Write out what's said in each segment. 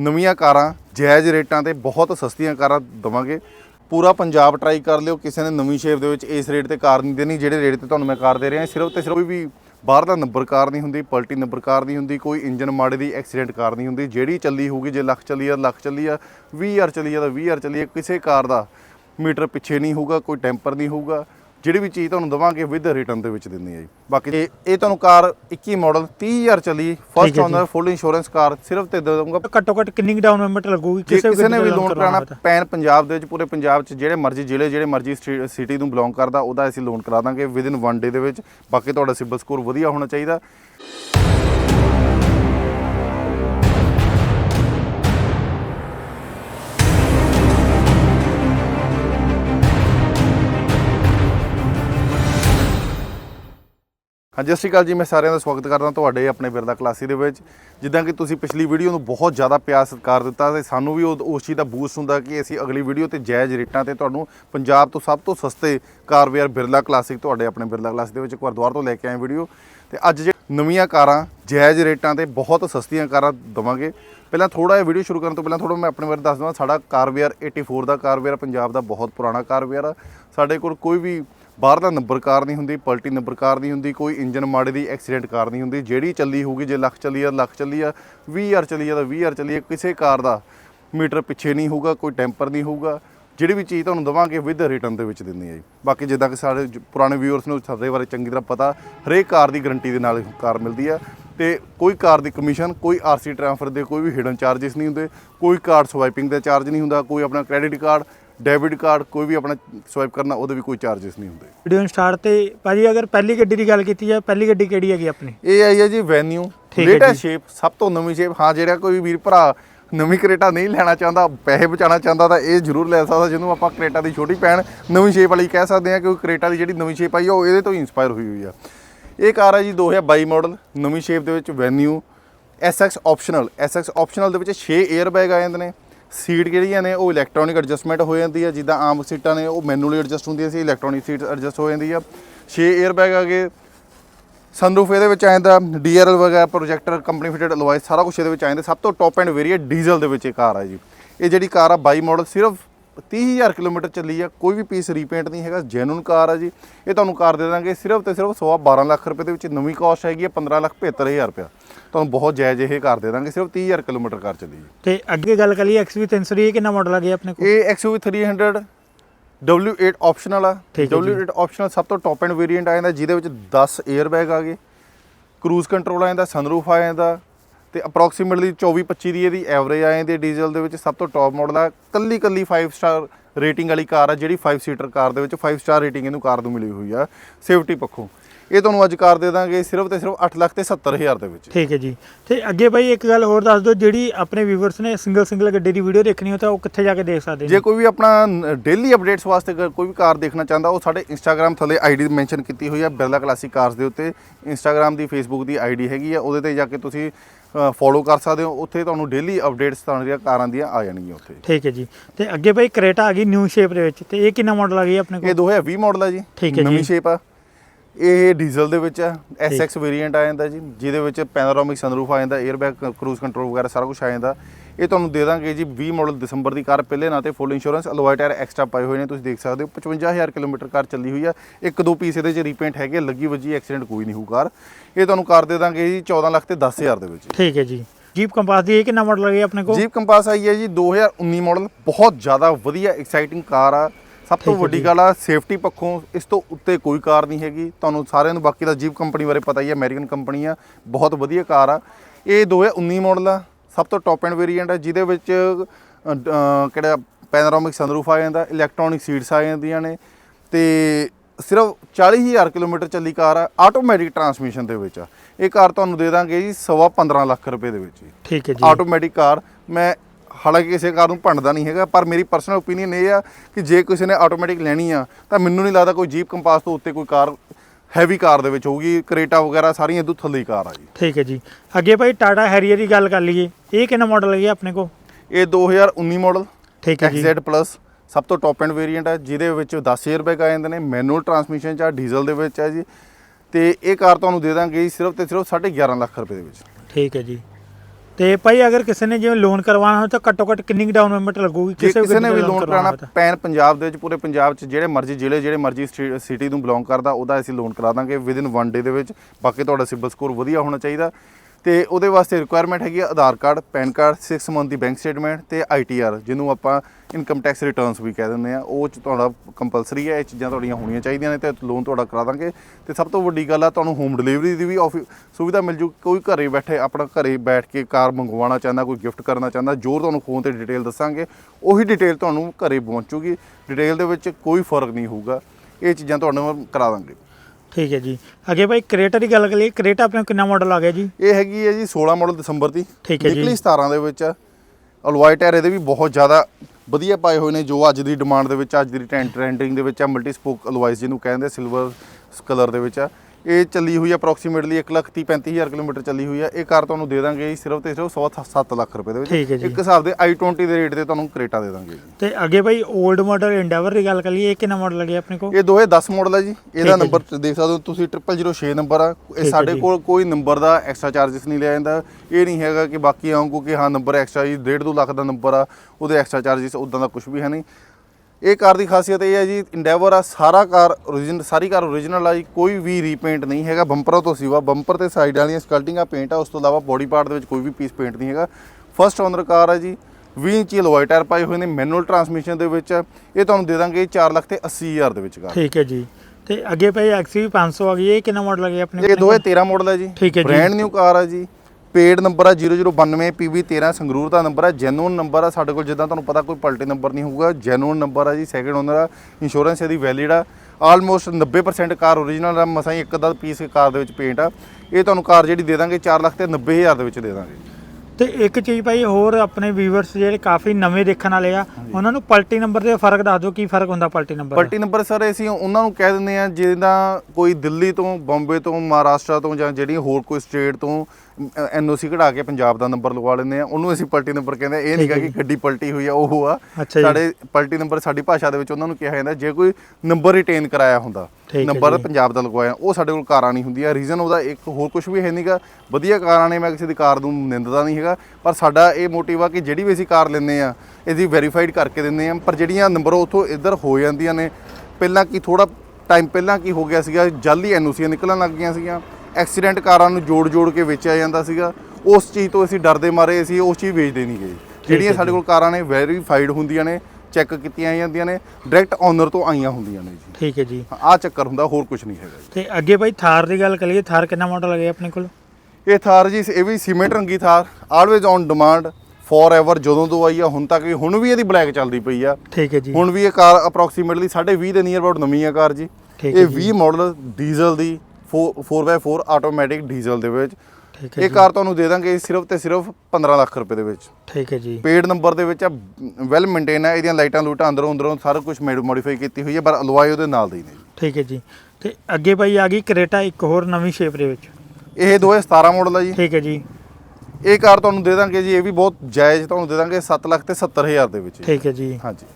ਨਵੀਆਂ ਕਾਰਾਂ, ਜਾਇਜ਼ ਰੇਟਾਂ ਤੇ ਬਹੁਤ ਸਸਤੀਆਂ ਕਾਰਾਂ ਦਵਾਂਗੇ। ਪੂਰਾ ਪੰਜਾਬ ਟਰਾਈ ਕਰ ਲਿਓ, ਕਿਸੇ ਨੇ ਨਵੀਂ ਸ਼ੇਪ ਦੇ ਵਿੱਚ ਇਸ ਰੇਟ ਤੇ ਕਾਰ ਨਹੀਂ ਦੇਣੀ, ਜਿਹੜੇ ਰੇਟ ਤੇ ਤੁਹਾਨੂੰ ਮੈਂ ਕਾਰ ਦੇ ਰਿਹਾ ਸਿਰਫ ਤੇ ਸਿਰਫ ਵੀ ਬਾਹਰ ਦਾ ਨੰਬਰ ਕਾਰ ਨਹੀਂ ਹੁੰਦੀ, ਪਲਟੀ ਨੰਬਰ ਕਾਰ ਨਹੀਂ ਹੁੰਦੀ, ਕੋਈ ਇੰਜਨ ਮਾੜੇ ਦੀ ਐਕਸੀਡੈਂਟ ਕਾਰ ਨਹੀਂ ਹੁੰਦੀ, ਜਿਹੜੀ ਚੱਲੀ ਹੋਊਗੀ, ਜੇ ਲੱਖ ਚੱਲੀ ਆ, ਲੱਖ ਚੱਲੀ ਆ 20000 ਚੱਲੀ ਆ ਤਾਂ 20000 ਚੱਲੀ ਆ, ਕਿਸੇ ਕਾਰ ਦਾ ਮੀਟਰ ਪਿੱਛੇ ਨਹੀਂ ਹੋਊਗਾ, ਕੋਈ ਟੈਂਪਰ ਨਹੀਂ ਹੋਊਗਾ। ਜਿਹੜੀ ਵੀ ਚੀਜ਼ ਤੁਹਾਨੂੰ ਦਵਾਂਗੇ ਵਿਦ ਰਿਟਰਨ ਦੇ ਵਿੱਚ ਦਿੰਦੀ ਹੈ ਜੀ ਬਾਕੀ ਇਹ ਇਹ ਤੁਹਾਨੂੰ ਕਾਰ 21 ਮਾਡਲ 30000 ਚੱਲੀ first. Owner full insurance car ਸਿਰਫ ਤੇ ਦੇ ਦਊਂਗਾ ਘੱਟੋ ਘੱਟ ਕਿੰਨੀ ਡਾਊਨ ਪੇਮੈਂਟ ਲੱਗੂਗੀ ਕਿਸੇ ਨੇ ਵੀ ਲੋਨ ਤਾਂ। ਪੈਨ ਪੰਜਾਬ ਦੇ ਵਿੱਚ ਪੂਰੇ ਪੰਜਾਬ 'ਚ ਜਿਹੜੇ ਮਰਜ਼ੀ ਜ਼ਿਲ੍ਹੇ ਜਿਹੜੇ ਮਰਜ਼ੀ ਸਿਟੀ ਨੂੰ ਬਿਲੋਂਗ ਕਰਦਾ ਉਹਦਾ ਅਸੀਂ ਲੋਨ ਕਰਾ ਦਾਂਗੇ ਵਿਦਿਨ 1 ਡੇ ਦੇ ਵਿੱਚ ਬਾਕੀ ਤੁਹਾਡਾ ਸਿਬਲ ਸਕੋਰ ਵਧੀਆ ਹੋਣਾ ਚਾਹੀਦਾ ਹਾਂਜੀ, ਸਤਿ ਸ਼੍ਰੀ ਅਕਾਲ ਜੀ, ਮੈਂ ਸਾਰਿਆਂ ਦਾ ਸਵਾਗਤ ਕਰਦਾ ਤੁਹਾਡੇ ਆਪਣੇ ਬਿਰਦਾ ਕਲਾਸੀ ਦੇ ਵਿੱਚ। ਜਿੱਦਾਂ ਕਿ ਤੁਸੀਂ ਪਿਛਲੀ ਵੀਡੀਓ ਨੂੰ ਬਹੁਤ ਜ਼ਿਆਦਾ ਪਿਆਰ ਸਤਿਕਾਰ ਦਿੱਤਾ ਤੇ ਸਾਨੂੰ ਵੀ ਉਹ- ਉਸ ਚੀਜ਼ ਦਾ ਬੂਸਟ ਹੁੰਦਾ ਕਿ ਅਸੀਂ ਅਗਲੀ ਵੀਡੀਓ ਤੇ ਜਾਇਜ਼ ਰੇਟਾਂ ਤੇ ਤੁਹਾਨੂੰ ਪੰਜਾਬ ਤੋਂ ਸਭ ਤੋਂ ਸਸਤੇ ਕਾਰਵੇਅਰ ਬਿਰਲਾ ਕਲਾਸਿਕ ਤੁਹਾਡੇ ਆਪਣੇ ਬਿਰਲਾ ਕਲਾਸਿਕ ਦੇ ਵਿੱਚ ਇੱਕ ਵਾਰ ਦੁਬਾਰਾ ਤੋਂ ਲੈ ਕੇ ਆਏ ਵੀਡੀਓ। ਤੇ ਅੱਜ ਜੇ ਨਵੀਆਂ ਕਾਰਾਂ, ਜਾਇਜ਼ ਰੇਟਾਂ ਤੇ ਬਹੁਤ ਸਸਤੀਆਂ ਕਾਰਾਂ ਦਵਾਂਗੇ। ਪਹਿਲਾਂ ਥੋੜਾ ਜਿਹਾ ਵੀਡੀਓ ਸ਼ੁਰੂ ਕਰਨ ਤੋਂ ਪਹਿਲਾਂ ਥੋੜਾ ਮੈਂ ਆਪਣੇ ਬਾਰੇ ਦੱਸ ਦਵਾਂ ਸਾਡਾ ਕਾਰਵੇਅਰ 84 ਦਾ ਕਾਰਵੇਅਰ, ਪੰਜਾਬ ਦਾ ਬਹੁਤ ਪੁਰਾਣਾ ਕਾਰਵੇਅਰ ਆ। ਸਾਡੇ ਕੋਲ ਕੋਈ ਵੀ ਬਾਹਰ ਦਾ ਨੰਬਰ ਕਾਰ ਨਹੀਂ ਹੁੰਦੀ, ਪਲਟੀ ਨੰਬਰ ਕਾਰ ਨਹੀਂ ਹੁੰਦੀ, ਕੋਈ ਇੰਜਨ ਮਾੜੇ ਦੀ ਐਕਸੀਡੈਂਟ ਕਾਰ ਨਹੀਂ ਹੁੰਦੀ। ਜਿਹੜੀ ਚੱਲੀ ਹੋਊਗੀ, ਜੇ ਲੱਖ ਚੱਲੀ ਆ, ਲੱਖ ਚੱਲੀ ਆ 20000 ਚੱਲੀ ਆ ਤਾਂ 20000 ਚੱਲੀ ਆ, ਕਿਸੇ ਕਾਰ ਦਾ ਮੀਟਰ ਪਿੱਛੇ ਨਹੀਂ ਹੋਊਗਾ, ਕੋਈ ਟੈਂਪਰ ਨਹੀਂ ਹੋਊਗਾ। ਜਿਹੜੀ ਵੀ ਚੀਜ਼ ਤੁਹਾਨੂੰ ਦਵਾਂਗੇ ਵਿਦ ਰਿਟਰਨ ਦੇ ਵਿੱਚ ਦਿੰਦੀ ਹੈ ਜੀ। ਬਾਕੀ ਜਿੱਦਾਂ ਕਿ ਸਾਡੇ ਪੁਰਾਣੇ ਵਿਊਅਰਸ ਨੂੰ ਸਾਡੇ ਬਾਰੇ ਚੰਗੀ ਤਰ੍ਹਾਂ ਪਤਾ, ਹਰੇਕ ਕਾਰ ਦੀ ਗਾਰੰਟੀ ਦੇ ਨਾਲ ਕਾਰ ਮਿਲਦੀ ਆ। ਤੇ ਕੋਈ ਕਾਰ ਦੀ ਕਮਿਸ਼ਨ ਕੋਈ ਆਰਸੀ ਟ੍ਰਾਂਸਫਰ ਦੇ ਕੋਈ ਵੀ ਹਿਡਨ ਚਾਰजेस ਨਹੀਂ ਹੁੰਦੇ, ਕੋਈ ਕਾਰਡ ਸਵਾਈਪਿੰਗ ਦਾ ਚਾਰਜ ਨਹੀਂ ਹੁੰਦਾ, ਕੋਈ ਆਪਣਾ ਕ੍ਰੈਡਿਟ ਕਾਰਡ ਡੈਬਿਟ ਕਾਰਡ ਕੋਈ ਵੀ ਆਪਣਾ ਸਵਾਇਪ ਕਰਨਾ ਉਹਦੇ ਵੀ ਕੋਈ ਚਾਰजेस ਨਹੀਂ ਹੁੰਦੇ। ਵੀਡੀਓ ਸਟਾਰਟ ਤੇ ਭਾਜੀ ਅਗਰ ਪਹਿਲੀ ਗੱਡੀ ਦੀ ਗੱਲ ਕੀਤੀ ਜਾਏ ਪਹਿਲੀ ਗੱਡੀ ਕਿਹੜੀ ਹੈਗੀ ਆਪਣੀ? ਇਹ ਆਈ ਹੈ ਜੀ ਵੈਨਿਊ ਲੇਟੈਸਟ ਸ਼ੇਪ ਸਭ ਤੋਂ ਨਵੀਂ ਸ਼ੇਪ ਹਾਂ ਜਿਹੜਾ ਕੋਈ ਵੀਰ ਭਰਾ ਨਵੀਂ ਕਰੇਟਾ ਨਹੀਂ ਲੈਣਾ ਚਾਹੁੰਦਾ ਪੈਸੇ ਬਚਾਉਣਾ ਚਾਹੁੰਦਾ ਤਾਂ ਇਹ ਜ਼ਰੂਰ ਲੈ ਸਕਦਾ ਜਿਹਨੂੰ ਆਪਾਂ ਕਰੇਟਾ ਦੀ ਛੋਟੀ ਪੈਣ ਨਵੀਂ ਸ਼ੇਪ ਵਾਲੀ ਕਹਿ ਸਕਦੇ ਆ ਕਿਉਂਕਿ ਕਰੇਟਾ ਦੀ ਜਿਹੜੀ ਨਵੀਂ ਸ਼ੇਪ ਆਈ ਉਹ ਇਹਦੇ ਤੋਂ ਇਨਸਪਾਇਰ ਹੋਈ ਹੋਈ ਆ। ਇਹ ਕਾਰ ਹੈ ਜੀ 2022 ਮਾਡਲ ਨਵੀਂ ਸ਼ੇਪ ਦੇ ਵਿੱਚ Venue SX optional SX optional ਦੇ ਵਿੱਚ 6 에ਅਰਬੈਗ ਆ ਜਾਂਦੇ ਨੇ। ਸੀਟ ਜਿਹੜੀਆਂ ਨੇ, ਉਹ ਇਲੈਕਟ੍ਰੋਨਿਕ ਐਡਜਸਟਮੈਂਟ ਹੋ ਜਾਂਦੀ ਹੈ ਜਿੱਦਾਂ ਆਮ ਸੀਟਾਂ ਨੇ, ਉਹ ਮੈਨੂਅਲੀ ਐਡਜਸਟ ਹੁੰਦੀਆਂ ਸੀ ਇਲੈਕਟ੍ਰੋਨਿਕ ਸੀਟ ਐਡਜਸਟ ਹੋ ਜਾਂਦੀ ਆ। 6 에ਅਰ ਬੈਗ ਆ ਗਏ। ਸਨਰੂਫ ਇਹਦੇ ਵਿੱਚ ਆ ਜਾਂਦਾ ਡੀਆਰਐਲ ਵਗੈਰਾ ਪ੍ਰੋਜੈਕਟਰ ਕੰਪਨੀ ਫਿਟਡ ਅਲੋਏ ਸਾਰਾ ਕੁਝ ਇਹਦੇ ਵਿੱਚ ਆ ਜਾਂਦਾ। ਸਭ ਤੋਂ ਟੌਪ ਐਂਡ ਵੇਰੀਐਂਟ ਡੀਜ਼ਲ ਦੇ ਵਿੱਚ ਇਹ ਕਾਰ ਆ ਜੀ। ਇਹ ਜਿਹੜੀ ਕਾਰ ਆ 22 ਮਾਡਲ ਸਿਰਫ 30000 ਕਿਲੋਮੀਟਰ ਚੱਲੀ ਆ, ਕੋਈ ਵੀ ਪੀਸ ਰੀਪੇਂਟ ਨਹੀਂ ਹੈਗਾ ਜੈਨੂਨ ਕਾਰ ਆ ਜੀ। ਇਹ ਤੁਹਾਨੂੰ ਕਾਰ ਦੇ ਦਾਂਗੇ, ਸਿਰਫ ਤੇ ਸਿਰਫ ਸਵਾ 12 ਲੱਖ ਰੁਪਏ ਦੇ ਵਿੱਚ ਨਵੀਂ ਕਾਸਟ ਹੈਗੀ ਆ 15 ਲੱਖ 75000 ਰੁਪਏ ਤੁਹਾਨੂੰ ਬਹੁਤ ਜਾਇਜ਼ ਇਹ ਕਾਰ ਦੇ ਦਾਂਗੇ ਸਿਰਫ 30000 ਕਿਲੋਮੀਟਰ ਕਾਰ ਚੱਲੀ ਜੀ ਤੇ ਅੱਗੇ ਗੱਲ ਕਰੀਏ XV300 ਇਹ ਕਿੰਨਾ ਮਾਡਲ ਆ ਗਿਆ ਆਪਣੇ ਕੋਲ? ਇਹ XUV 300 W8 ਆਪਸ਼ਨਲ ਆ। ਠੀਕ ਹੈ ਜੀ। W8 ਆਪਸ਼ਨਲ ਸਭ ਤੋਂ ਟੌਪ ਐਂਡ ਵੇਰੀਐਂਟ ਆ ਜਾਂਦਾ ਜਿਹਦੇ ਵਿੱਚ 10 에ਅਰ ਬੈਗ ਆ ਗਏ। ਕਰੂਜ਼ ਕੰਟਰੋਲ ਆ ਜਾਂਦਾ ਸਨਰੂਫ ਆ ਜਾਂਦਾ ਤੇ ਅਪਰੋਕਸੀਮੇਟਲੀ 24 25 ਦੀ ਇਹਦੀ ਐਵਰੇਜ ਆ ਜਾਂਦੀ ਹੈ ਡੀਜ਼ਲ ਦੇ ਵਿੱਚ ਸਭ ਤੋਂ ਟੌਪ ਮਾਡਲ ਆ। ਕੱਲੀ ਕੱਲੀ 5 ਸਟਾਰ ਰੇਟਿੰਗ ਵਾਲੀ ਕਾਰ ਆ ਜਿਹੜੀ 5 ਸੀਟਰ ਕਾਰ ਦੇ ਵਿੱਚ 5 ਸਟਾਰ ਰੇਟਿੰਗ ਇਹਨੂੰ ਕਾਰ ਨੂੰ ਮਿਲੀ ਹੋਈ ਆ। ਸੇਫਟੀ ਪੱਖੋਂ। ਇਹ ਤੁਹਾਨੂੰ ਅੱਜ ਕਾਰ ਦੇ ਦਾਂਗੇ ਸਿਰਫ ਤੇ ਸਿਰਫ 8 ਲੱਖ ਤੇ 70 ਹਜ਼ਾਰ ਦੇ ਵਿੱਚ। ਠੀਕ ਹੈ ਜੀ। ਤੇ ਅੱਗੇ ਭਾਈ ਇੱਕ ਗੱਲ ਹੋਰ ਦੱਸ ਦਿਓ ਜਿਹੜੀ ਆਪਣੇ ਵੀਵਰਸ ਨੇ ਸਿੰਗਲ ਸਿੰਗਲ ਗੱਡੀ ਦੀ ਵੀਡੀਓ ਦੇਖਣੀ ਹੋ ਤਾਂ ਉਹ ਕਿੱਥੇ ਜਾ ਕੇ ਦੇਖ ਸਕਦੇ ਜੇ ਨੇ ਕੋਈ ਵੀ ਆਪਣਾ ਡੇਲੀ ਅਪਡੇਟਸ ਵਾਸਤੇ ਕੋਈ ਵੀ ਕਾਰ ਦੇਖਣਾ ਚਾਹੁੰਦਾ ਉਹ ਸਾਡੇ ਇੰਸਟਾਗ੍ਰam ਥੱਲੇ ਆਈਡੀ ਮੈਂਸ਼ਨ ਕੀਤੀ ਹੋਈ ਹੈ ਬਿਰਲਾ ਕਲਾਸਿਕ ਕਾਰਸ ਦੇ ਉੱਤੇ। ਇੰਸਟਾਗ੍ਰam ਦੀ ਫੇਸਬੁੱਕ ਦੀ ਆਈਡੀ ਹੈਗੀ ਆ ਉਹਦੇ ਤੇ ਜਾ ਕੇ ਤੁਸੀਂ ਫੋਲੋ ਕਰ ਸਕਦੇ ਹੋ। ਉੱਥੇ ਤੁਹਾਨੂੰ ਡੇਲੀ ਅਪਡੇਟਸ ਤੁਹਾਡੀਆਂ ਕਾਰਾਂ ਦੀਆਂ ਆ ਜਾਣਗੀਆਂ ਉੱਥੇ। ਠੀਕ ਹੈ ਜੀ। ਤੇ ਅੱਗੇ ਭਾਈ ਕਰੇਟਾ ਆ ਗਈ ਨਿਊ ਸ਼ੇਪ ਦੇ ਵਿੱਚ। ਤੇ ਇਹ ਕਿੰਨਾ ਮਾਡਲ ਆ ਗਈ ਆਪਣੇ ਇਹ ਕੋਲ 2020 ਮਾਡਲ ਹੈ ਜੀ। ਨਵੀਂ ਜੀ। ਸ਼ੇਪ ਆ। ਇਹ ਡੀਜ਼ਲ ਦੇ ਵਿੱਚ ਆ SX ਵੇਰੀਐਂਟ ਆ ਜਾਂਦਾ ਜੀ ਜਿਹਦੇ ਵਿੱਚ ਪੈਨੋਰਾਮਿਕ ਸਨਰੂਫ ਆ ਜਾਂਦਾ 에ਅਰ ਬੈਗ ਕਰੂਜ਼ ਕੰਟਰੋਲ ਵਗੈਰਾ ਸਾਰਾ ਕੁਝ ਆ ਜਾਂਦਾ। ਇਹ ਤੁਹਾਨੂੰ ਦੇ ਦਾਂਗੇ ਜੀ 20 ਮਾਡਲ ਦਸੰਬਰ ਦੀ ਕਾਰ ਪਹਿਲੇ ਨਾਂ ਤੇ full insurance alloy tyre extra ਪਾਏ ਹੋਏ ਨੇ ਤੁਸੀਂ ਦੇਖ ਸਕਦੇ ਹੋ 55000 ਕਿਲੋਮੀਟਰ ਕਾਰ ਚੱਲੀ ਹੋਈ ਆ। ਇੱਕ ਦੋ ਪੀਸ ਇਹਦੇ ਚ ਰੀਪੇਂਟ ਹੈਗੇ ਲੱਗੀ ਵੱਜੀ ਐਕਸੀਡੈਂਟ ਕੋਈ ਨਹੀਂ ਹੋਊ ਕਾਰ। ਇਹ ਤੁਹਾਨੂੰ ਕਾਰ ਦੇ ਦਾਂਗੇ ਜੀ 14 ਲੱਖ ਤੇ 10000 ਦੇ ਵਿੱਚ। ਠੀਕ ਹੈ ਜੀ। ਜੀਪ ਕੰਪਾਸ ਦੀ ਇਹ ਕਿੰਨਾ ਮਾਡਲ ਗਿਆ ਆਪਣੇ ਕੋਲ? ਜੀਪ ਕੰਪਾਸ ਆਈ ਹੈ ਜੀ 2019 ਮਾਡਲ ਬਹੁਤ ਜ਼ਿਆਦਾ ਵਧੀਆ ਐਕਸਾਈਟਿੰਗ ਕਾਰ ਆ। ਸਭ ਤੋਂ ਵੱਡੀ। ਗੱਲ ਆ ਸੇਫਟੀ ਪੱਖੋਂ ਇਸ ਤੋਂ ਉੱਤੇ ਕੋਈ ਕਾਰ ਨਹੀਂ ਹੈਗੀ। ਤੁਹਾਨੂੰ ਸਾਰਿਆਂ ਨੂੰ ਬਾਕੀ ਦਾ ਜੀਪ ਕੰਪਨੀ ਬਾਰੇ ਪਤਾ ਹੀ ਹੈ ਅਮਰੀਕਨ ਕੰਪਨੀ ਆ ਬਹੁਤ ਵਧੀਆ ਕਾਰ ਆ। ਇਹ 2019 ਮਾਡਲ ਆ ਸਭ ਤੋਂ ਟੌਪ ਐਂਡ ਵੇਰੀਐਂਟ ਆ ਜਿਹਦੇ ਵਿੱਚ ਕਿਹੜਾ ਪੈਨੋਰਾਮਿਕ ਸਨਰੂਫ ਆ ਜਾਂਦਾ ਇਲੈਕਟ੍ਰੋਨਿਕ ਸੀਟਸ ਆ ਜਾਂਦੀਆਂ ਨੇ। ਤੇ ਸਿਰਫ 40000 ਕਿਲੋਮੀਟਰ ਚੱਲੀ ਕਾਰ ਆ ਆਟੋਮੈਟਿਕ ਟਰਾਂਸਮਿਸ਼ਨ ਦੇ ਵਿੱਚ ਆ। ਇਹ ਕਾਰ ਤੁਹਾਨੂੰ ਦੇ ਦਾਂਗੇ ਜੀ ਸਵਾ 15 ਲੱਖ ਰੁਪਏ ਦੇ ਵਿੱਚ ਜੀ। ਠੀਕ ਹੈ ਜੀ। ਆਟੋਮੈਟਿਕ ਕਾਰ ਮੈਂ ਹਾਲਾਂਕਿ ਕਿਸੇ ਕਾਰ ਨੂੰ ਭੰਡਦਾ ਨਹੀਂ ਹੈਗਾ ਪਰ ਮੇਰੀ ਪਰਸਨਲ ਓਪੀਨੀਅਨ ਇਹ ਆ ਕਿ ਜੇ ਕਿਸੇ ਨੇ ਆਟੋਮੈਟਿਕ ਲੈਣੀ ਆ ਤਾਂ ਮੈਨੂੰ ਨਹੀਂ ਲੱਗਦਾ ਕੋਈ ਜੀਪ ਕੰਪਾਸ ਤੋਂ ਉੱਤੇ ਕੋਈ ਕਾਰ ਹੈਵੀ ਕਾਰ ਦੇ ਵਿੱਚ ਹੋਊਗੀ ਕਰੇਟਾ ਵਗੈਰਾ ਸਾਰੀਆਂ ਇਦੋਂ ਥੱਲੇ ਹੀ ਕਾਰ ਆ ਜੀ। ਠੀਕ ਹੈ ਜੀ। ਅੱਗੇ ਭਾਈ ਟਾਟਾ ਹੈਰੀਅਰ ਦੀ ਗੱਲ ਕਰ ਲਈਏ ਇਹ ਕਿੰਨਾ ਮਾਡਲ ਗਿਆ ਆਪਣੇ ਕੋਲ? ਇਹ 2019 ਮਾਡਲ ਠੀਕ ਹੈ ਜੀ। XZ ਪਲੱਸ ਸਭ ਤੋਂ ਟੌਪ ਐਂਡ ਵੇਰੀਐਂਟ ਹੈ ਜਿਹਦੇ ਵਿੱਚ 10 에ਅਰ ਬੈਗ ਆ ਜਾਂਦੇ ਨੇ ਮੈਨੂਅਲ ਟਰਾਂਸਮਿਸ਼ਨ ਚ ਆ ਡੀਜ਼ਲ ਦੇ ਵਿੱਚ ਹੈ ਜੀ। ਤੇ ਇਹ ਕਾਰ ਤੁਹਾਨੂੰ ਦੇ ਦਾਂਗੇ ਸਿਰਫ ਤੇ ਸਿਰਫ 11.5 ਲੱਖ ਰੁਪਏ ਦੇ ਵਿੱਚ। ਠੀਕ ਹੈ ਜੀ। ਤੇ ਭਾਈ ਅਗਰ ਕਿਸੇ ਨੇ ਜਿਵੇਂ ਲੋਨ ਕਰਵਾਉਣਾ ਹੋ ਤਾਂ ਘੱਟੋ ਘੱਟ ਕਿੰਨੀ ਡਾਊਨ ਪੇਮੈਂਟ ਲੱਗੂਗੀ ਜੇ ਕਿਸੇ ਨੇ ਵੀ ਲੋਨ ਕਰਾਉਣਾ? ਪੈਨ ਪੰਜਾਬ ਦੇ ਵਿੱਚ ਪੂਰੇ ਪੰਜਾਬ 'ਚ ਜਿਹੜੇ ਮਰਜ਼ੀ ਜ਼ਿਲ੍ਹੇ ਜਿਹੜੇ ਮਰਜ਼ੀ ਸਿਟੀ ਨੂੰ ਬਿਲੋਂਗ ਕਰਦਾ ਉਹਦਾ ਅਸੀਂ ਲੋਨ ਕਰਾ ਦਾਂਗੇ ਵਿਦਿਨ 1 ਡੇ ਦੇ ਵਿੱਚ ਬਾਕੀ ਤੁਹਾਡਾ ਸਿਬਲ ਸਕੋਰ ਵਧੀਆ ਹੋਣਾ ਚਾਹੀਦਾ ਤੇ ਉਹਦੇ ਵਾਸਤੇ ਰਿਕੁਆਇਰਮੈਂਟ ਹੈਗੀ Aadhaar card, pan card 6 month ਦੀ ਬੈਂਕ ਸਟੇਟਮੈਂਟ ਤੇ ਆਈਟੀਆਰ ਜਿਹਨੂੰ ਆਪਾਂ ਇਨਕਮ ਟੈਕਸ ਰਿਟਰਨਸ ਵੀ ਕਹਿ ਦਿੰਦੇ ਆ। ਉਹ 'ਚ ਤੁਹਾਡਾ ਕੰਪਲਸਰੀ ਹੈ ਇਹ ਚੀਜ਼ਾਂ ਤੁਹਾਡੀਆਂ ਹੋਣੀਆਂ ਚਾਹੀਦੀਆਂ ਨੇ ਤੇ ਲੋਨ ਤੁਹਾਡਾ ਕਰਾ ਦਾਂਗੇ। ਤੇ ਸਭ ਤੋਂ ਵੱਡੀ ਗੱਲ ਆ, ਤੁਹਾਨੂੰ ਹੋਮ ਡਿਲੀਵਰੀ ਦੀ ਵੀ ਆਫਿਸ ਸੁਵਿਧਾ ਮਿਲ ਜੂ। ਕੋਈ ਘਰੇ ਬੈਠੇ, ਆਪਣਾ ਘਰੇ ਬੈਠ ਕੇ ਕਾਰ ਮੰਗਵਾਉਣਾ ਚਾਹੁੰਦਾ, ਕੋਈ ਗਿਫਟ ਕਰਨਾ ਚਾਹੁੰਦਾ, ਜੋ ਤੁਹਾਨੂੰ ਫੋਨ ਤੇ ਡਿਟੇਲ ਦੱਸਾਂਗੇ, ਉਹੀ ਡਿਟੇਲ ਤੁਹਾਨੂੰ ਘਰੇ ਪਹੁੰਚੂਗੀ। ਡਿਟੇਲ ਦੇ ਵਿੱਚ ਕੋਈ ਫ਼ਰਕ ਨਹੀਂ ਹੋਊਗਾ। ਇਹ ਚੀਜ਼ਾਂ ਤੁਹਾਨੂੰ ਕਰਾ ਦਾਂਗੇ। ਠੀਕ ਹੈ ਜੀ। ਅੱਗੇ ਭਾਈ ਕ੍ਰੇਟਾ ਦੀ ਗੱਲ ਕਰੀਏ ਕ੍ਰੇਟਾ ਆਪਣੇ ਕਿੰਨਾ ਮਾਡਲ ਆ ਗਿਆ ਜੀ? ਇਹ ਹੈਗੀ ਹੈ ਜੀ 16 ਮਾਡਲ ਦਸੰਬਰ ਦੀ। ਠੀਕ ਹੈ ਜੀ। ਨਿਕਲੀ 17 ਦੇ ਵਿੱਚ। ਅਲਵਾਈ ਟਾਇਰ ਇਹਦੇ ਵੀ ਬਹੁਤ ਜ਼ਿਆਦਾ ਵਧੀਆ ਪਾਏ ਹੋਏ ਨੇ ਜੋ ਅੱਜ ਦੀ ਡਿਮਾਂਡ ਦੇ ਵਿੱਚ ਅੱਜ ਦੀ ਟ੍ਰੈਂਡਿੰਗ ਦੇ ਵਿੱਚ ਆ ਮਲਟੀ ਸਪੋਕ ਅਲਵਾਈਸ ਜਿਹਨੂੰ ਕਹਿੰਦੇ ਸਿਲਵਰ ਕਲਰ ਦੇ ਵਿੱਚ ਆ। ਇਹ ਚੱਲੀ ਹੋਈ ਅਪਰੋਕਸੀਮੇਟਲੀ 1,30-35000 ਕਿਲੋਮੀਟਰ ਚੱਲੀ ਹੋਈ ਹੈ। ਇਹ ਕਾਰ ਤੁਹਾਨੂੰ ਦੇ ਦਾਂਗੇ ਸਿਰਫ ਤੇ ਸਿਰਫ 7 ਲੱਖ ਰੁਪਏ ਦੇ ਵਿੱਚ। ਇੱਕ ਹਿਸਾਬ ਦੇ i20 ਦੇ ਰੇਟ ਤੇ ਤੁਹਾਨੂੰ ਕ੍ਰੇਟਾ ਦੇ ਦਾਂਗੇ ਤੇ ਅੱਗੇ ਭਾਈ 올ਡ ਮਾਡਲ ਇੰਡਾਵਰ ਦੀ ਗੱਲ ਕਰ ਲਈਏ ਇਹ ਕਿੰਨਾ ਮਾਡਲ ਹੈ ਆਪਣੇ ਕੋਲ? ਇਹ 2010 ਮਾਡਲ ਹੈ ਜੀ। ਇਹਦਾ ਨੰਬਰ ਦੇਖ ਸਕਦੇ ਹੋ ਤੁਸੀਂ 0006 ਨੰਬਰ ਆ। ਇਹ ਸਾਡੇ ਕੋਲ ਕੋਈ ਨੰਬਰ ਦਾ ਐਕਸਟਰਾ ਚਾਰजेस ਨਹੀਂ ਲਿਆ ਜਾਂਦਾ। ਇਹ ਨਹੀਂ ਹੈਗਾ ਕਿ ਬਾਕੀ ਆਉਂਗੂ ਕਿ ਹਾਂ ਨੰਬਰ ਐਕਸਟਰਾ ਜੀ 1.5 ਲੱਖ ਦਾ ਨੰਬਰ ਆ। ਉਹਦੇ ਐਕਸਟਰਾ ਚਾਰजेस ਉਦਾਂ ਦਾ ਕੁਝ ਵੀ ਹੈ ਨਹੀਂ। ਇਹ ਕਾਰ ਦੀ ਖਾਸੀਅਤ ਇਹ ਹੈ ਜੀ ਇੰਡੈਵਰ ਆ ਸਾਰਾ ਕਾਰ ਓਰੀਜਨਲ ਸਾਰੀ ਕਾਰ ਓਰੀਜਨਲ ਆ ਜੀ ਕੋਈ ਵੀ ਰੀਪੇਂਟ ਨਹੀਂ ਹੈਗਾ ਬੰਪਰਾਂ ਤੋਂ ਸਿਵਾ ਬੰਪਰ ਤੇ ਸਾਈਡ ਵਾਲੀਆਂ ਸਕਲਟਿੰਗਾਂ ਪੇਂਟ ਆ ਉਸ ਤੋਂ ਇਲਾਵਾ ਬੋਡੀ ਪਾਰਟ ਦੇ ਵਿੱਚ ਕੋਈ ਵੀ ਪੀਸ ਪੇਂਟ ਨਹੀਂ ਹੈਗਾ। ਫਸਟ ਓਨਰ ਕਾਰ ਹੈ ਜੀ 20 ਇੰਚੀ ਅਲੋਏ ਟਾਇਰ ਪਾਏ ਹੋਏ ਨੇ ਮੈਨੂਅਲ ਟਰਾਂਸਮਿਸ਼ਨ ਦੇ ਵਿੱਚ। ਇਹ ਤੁਹਾਨੂੰ ਦੇ ਦਾਂਗੇ 4 ਲੱਖ ਤੇ 80 ਹਜ਼ਾਰ ਦੇ ਵਿੱਚ ਕਾਰ। ਠੀਕ ਹੈ ਜੀ। ਤੇ ਅੱਗੇ ਭਾਈ ਐਕਸਵੀ 500 ਆ ਗਈ ਇਹ ਕਿੰਨਾ ਮਾਡਲ ਆ ਗਿਆ ਆਪਣੇ ਇਹ 2013 ਮਾਡਲ ਹੈ ਜੀ। ਠੀਕ ਹੈ ਜੀ। ਬ੍ਰਾਂਡ ਨਿਊ ਕਾਰ ਹੈ ਜੀ। ਪੇਡ ਨੰਬਰ ਆ 0092 PB13 ਸੰਗਰੂਰ ਦਾ ਨੰਬਰ ਆ ਜੈਨੂਨ ਨੰਬਰ ਆ ਸਾਡੇ ਕੋਲ, ਜਿੱਦਾਂ ਤੁਹਾਨੂੰ ਪਤਾ ਕੋਈ ਪਲਟੇ ਨੰਬਰ ਨਹੀਂ ਹੋਊਗਾ ਜੈਨੂਨ ਨੰਬਰ ਆ ਜੀ ਸੈਕਿੰਡ ਓਨਰ ਆ ਇੰਸ਼ੋਰੈਂਸ ਇਹਦੀ ਵੈਲਿਡ ਆ ਆਲਮੋਸਟ 90% ਕਾਰ ਓਰੀਜਨਲ ਆ, ਮਸਾਂ ਹੀ ਇੱਕ ਅੱਧਾ ਪੀਸ ਕਾਰ ਦੇ ਵਿੱਚ ਪੇਂਟ ਆ। ਇਹ ਤੁਹਾਨੂੰ ਕਾਰ ਜਿਹੜੀ ਦੇ ਦਾਂਗੇ 4 ਲੱਖ ਤੇ 90 ਹਜ਼ਾਰ ਦੇ ਵਿੱਚ ਦੇ ਦਾਂਗੇ। ਤੇ ਇੱਕ ਚੀਜ਼ ਭਾਈ ਹੋਰ ਆਪਣੇ ਵੀਵਰਸ ਜਿਹੜੇ ਕਾਫੀ ਨਵੇਂ ਦੇਖਣ ਵਾਲੇ ਆ ਉਹਨਾਂ ਨੂੰ ਪਲਟੀ ਨੰਬਰ ਦੇ ਫ਼ਰਕ ਦੱਸ ਦਿਓ ਕੀ ਫ਼ਰਕ ਹੁੰਦਾ ਪਲਟੀ ਨੰਬਰ ਪਲਟੀ ਨੰਬਰ ਸਰ ਅਸੀਂ ਉਹਨਾਂ ਨੂੰ ਕਹਿ ਦਿੰਦੇ ਆ ਜਿਹਦਾ ਕੋਈ ਦਿੱਲੀ ਤੋਂ ਬੰਬੇ ਤੋਂ ਮਹਾਰਾਸ਼ਟਰ ਤੋਂ ਜਾਂ ਜਿਹੜੀ ਹੋਰ ਕੋਈ ਸਟੇਟ ਤੋਂ ਐਨਓਸੀ ਕਢਾ ਕੇ ਪੰਜਾਬ ਦਾ ਨੰਬਰ ਲਗਵਾ ਲੈਂਦੇ ਆ ਉਹਨੂੰ ਅਸੀਂ ਪਲਟੀ ਨੰਬਰ ਕਹਿੰਦੇ ਆ। ਇਹ ਨਹੀਂ ਕਿ ਗੱਡੀ ਪਲਟੀ ਹੋਈ ਆ ਉਹ ਆ। ਸਾਡੇ ਪਲਟੀ ਨੰਬਰ ਸਾਡੀ ਭਾਸ਼ਾ ਦੇ ਵਿੱਚ ਉਹਨਾਂ ਨੂੰ ਕਿਹਾ ਜਾਂਦਾ ਜੇ ਕੋਈ ਨੰਬਰ ਰਿਟੇਨ ਕਰਾਇਆ ਹੁੰਦਾ ਨੰਬਰ। ਪੰਜਾਬ ਦਾ ਲਗਵਾਇਆ ਉਹ ਸਾਡੇ ਕੋਲ ਕਾਰਾਂ ਨਹੀਂ ਹੁੰਦੀਆਂ। ਰੀਜ਼ਨ ਉਹਦਾ ਇੱਕ ਹੋਰ ਕੁਝ ਵੀ ਹੈ ਨਹੀਂਗਾ। ਵਧੀਆ ਕਾਰਾਂ ਨੇ ਮੈਂ ਕਿਸੇ ਦੀ ਕਾਰ ਨੂੰ ਨਿੰਦਦਾ ਨਹੀਂ ਹੈਗਾ। ਪਰ ਸਾਡਾ ਇਹ ਮੋਟਿਵ ਆ ਕਿ ਜਿਹੜੀ ਵੀ ਅਸੀਂ ਕਾਰ ਲੈਂਦੇ ਆ ਇਹਦੀ ਵੈਰੀਫਾਈਡ ਕਰਕੇ ਦਿੰਦੇ ਆ। ਪਰ ਜਿਹੜੀਆਂ ਨੰਬਰ ਉੱਥੋਂ ਇੱਧਰ ਹੋ ਜਾਂਦੀਆਂ ਨੇ ਪਹਿਲਾਂ ਕੀ ਥੋੜਾ ਟਾਈਮ ਪਹਿਲਾਂ ਕੀ ਹੋ ਗਿਆ ਸੀਗਾ ਜਲਦੀ ਐਨਓਸੀਆਂ ਨਿਕਲਣ ਲੱਗ ਗਈਆਂ ਸੀਗੀਆਂ। ਐਕਸੀਡੈਂਟ ਕਾਰਾਂ ਨੂੰ ਜੋੜ ਜੋੜ ਕੇ ਵੇਚਿਆ ਜਾਂਦਾ ਸੀਗਾ। ਉਸ ਚੀਜ਼ ਤੋਂ ਅਸੀਂ ਡਰਦੇ ਮਾਰੇ ਅਸੀਂ ਉਸ ਚੀਜ਼ ਵੇਚਦੇ ਨਹੀਂ ਗਏ। ਜਿਹੜੀਆਂ ਸਾਡੇ ਕੋਲ ਕਾਰਾਂ ਨੇ ਵੈਰੀਫਾਈਡ ਹੁੰਦੀਆਂ ਨੇ। ਚੈੱਕ ਕੀਤੀਆਂ ਜਾਂਦੀਆਂ ਨੇ ਡਾਇਰੈਕਟ ਓਨਰ ਤੋਂ ਆਈਆਂ ਹੁੰਦੀਆਂ ਨੇ ਜੀ। ਠੀਕ ਹੈ ਜੀ। ਆਹ ਚੱਕਰ ਹੁੰਦਾ ਹੋਰ ਕੁਝ ਨਹੀਂ ਹੈਗਾ ਜੀ। ਤੇ ਅੱਗੇ ਭਾਈ ਥਾਰ ਦੀ ਗੱਲ ਕਰੀਏ ਥਾਰ ਕਿੰਨਾ ਮਾਡਲ ਗਿਆ ਆਪਣੇ ਕੋਲ? ਇਹ ਥਾਰ ਜੀ ਇਹ ਵੀ ਸੀਮੈਂਟ ਰੰਗੀ Thar always on demand for ever ਜਦੋਂ ਤੋਂ ਆਈ ਆ ਹੁਣ ਤੱਕ ਵੀ ਹੁਣ ਵੀ ਇਹਦੀ ਬਲੈਕ ਚੱਲਦੀ ਪਈ ਆ। ਠੀਕ ਹੈ ਜੀ। ਹੁਣ ਵੀ ਇਹ ਕਾਰ ਅਪਰੋਕਸੀਮੇਟਲੀ 20.5 ਦੇ ਨੀਅਰ ਅਬਾਊਟ ਨਵੀਂ ਆ ਕਾਰ ਜੀ। ਹੈ ਇਹ ਜੀ। 20 ਮਾਡਲ ਡੀਜ਼ਲ ਦੀ 4x4 ਆਟੋਮੈਟਿਕ ਡੀਜ਼ਲ ਦੇ ਵਿੱਚ ਠੀਕ ਹੈ ਇਹ ਕਾਰ ਤੁਹਾਨੂੰ ਦੇ ਦਾਂਗੇ ਸਿਰਫ ਤੇ ਸਿਰਫ 15 ਲੱਖ ਰੁਪਏ ਦੇ ਵਿੱਚ। ਠੀਕ ਹੈ ਜੀ। ਪੇਡ ਨੰਬਰ ਦੇ ਵਿੱਚ ਆ ਵੈਲ ਮੇਨਟੇਨ ਹੈ ਇਹਦੀਆਂ ਲਾਈਟਾਂ ਲੂਟਾਂ ਅੰਦਰੋਂ ਅੰਦਰੋਂ ਸਾਰਾ ਕੁਝ ਮੋਡੀਫਾਈ ਕੀਤੀ ਹੋਈ ਹੈ ਪਰ ਅਲਵਾਈ ਉਹਦੇ ਨਾਲ ਦੇ ਨੇ ਠੀਕ ਹੈ ਜੀ। ਤੇ ਅੱਗੇ ਭਾਈ ਆ ਗਈ ਕਰੇਟਾ ਇੱਕ ਹੋਰ ਨਵੀਂ ਸ਼ੇਪ ਦੇ ਵਿੱਚ। ਇਹ 2017 ਮਾਡਲ ਹੈ ਜੀ। ਠੀਕ ਹੈ ਜੀ। ਇਹ ਕਾਰ ਤੁਹਾਨੂੰ ਦੇ ਦਾਂਗੇ ਜੀ ਇਹ ਵੀ ਬਹੁਤ ਜਾਇਜ਼ ਤੁਹਾਨੂੰ ਦੇ ਦਾਂਗੇ 7 ਲੱਖ ਤੇ 70 ਹਜ਼ਾਰ ਦੇ ਵਿੱਚ। ਠੀਕ ਹੈ ਜੀ। ਹਾਂਜੀ।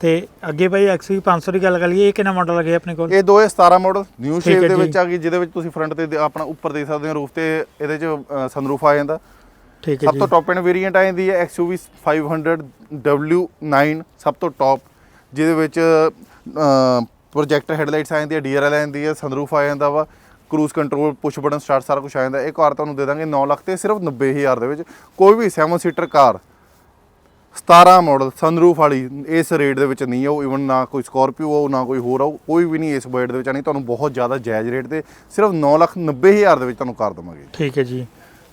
ਤੇ ਅੱਗੇ ਭਾਈ ਐਕਸਵੀ 500 ਦੀ ਗੱਲ ਕਰੀਏ ਇਹ ਕਿੰਨਾ ਮਾਡਲ ਆ ਗਿਆ ਆਪਣੇ ਕੋਲ? ਇਹ 2017 ਮਾਡਲ ਨਿਊ ਸ਼ੇਪ ਦੇ। ਵਿੱਚ ਆ ਗਈ ਜਿਹਦੇ ਵਿੱਚ ਤੁਸੀਂ ਫਰੰਟ ਤੇ ਆਪਣਾ ਉੱਪਰ ਦੇਖ ਸਕਦੇ ਹੋ ਰੂਫ ਤੇ ਇਹਦੇ ਚ ਸਨਰੂਫ ਆ ਜਾਂਦਾ। ਠੀਕ ਹੈ ਸਭ ਜੀ। ਤੋਂ ਟੌਪ ਐਂਡ ਵੇਰੀਐਂਟ ਆ ਜਾਂਦੀ ਹੈ XUV 500 W9 ਸਭ ਤੋਂ ਟੌਪ ਜਿਹਦੇ ਵਿੱਚ ਪ੍ਰੋਜੈਕਟਰ ਹੈਡਲਾਈਟਸ ਆ ਜਾਂਦੀ ਹੈ DRL ਆ ਜਾਂਦੀ ਹੈ ਸਨਰੂਫ ਆ ਜਾਂਦਾ ਵਾ cruise control push button start ਸਾਰਾ ਕੁਝ ਆ ਜਾਂਦਾ। ਇਹ ਕਾਰ ਤੁਹਾਨੂੰ ਦੇ ਦਾਂਗੇ 9 ਲੱਖ ਤੇ ਸਿਰਫ 90000 ਦੇ ਵਿੱਚ। ਕੋਈ ਵੀ 7 ਸੀਟਰ ਕਾਰ 17 ਮਾਡਲ ਸਨਰੂਫ ਵਾਲੀ ਇਸ ਰੇਟ ਦੇ ਵਿੱਚ ਨਹੀਂ ਉਹ ਇਵਨ ਨਾ ਕੋਈ ਸਕਾਰਪੀਓ ਹੋ ਨਾ ਕੋਈ ਹੋਰ ਆ ਕੋਈ ਵੀ ਨਹੀਂ ਇਸ ਬਜਟ ਦੇ ਵਿੱਚ ਨਹੀਂ ਤੁਹਾਨੂੰ ਬਹੁਤ ਜ਼ਿਆਦਾ ਜਾਇਜ਼ ਰੇਟ ਤੇ ਸਿਰਫ 9 ਲੱਖ 90 ਹਜ਼ਾਰ ਦੇ ਵਿੱਚ ਤੁਹਾਨੂੰ ਕਾਰ ਦਵਾਂਗੇ। ਠੀਕ ਹੈ ਜੀ।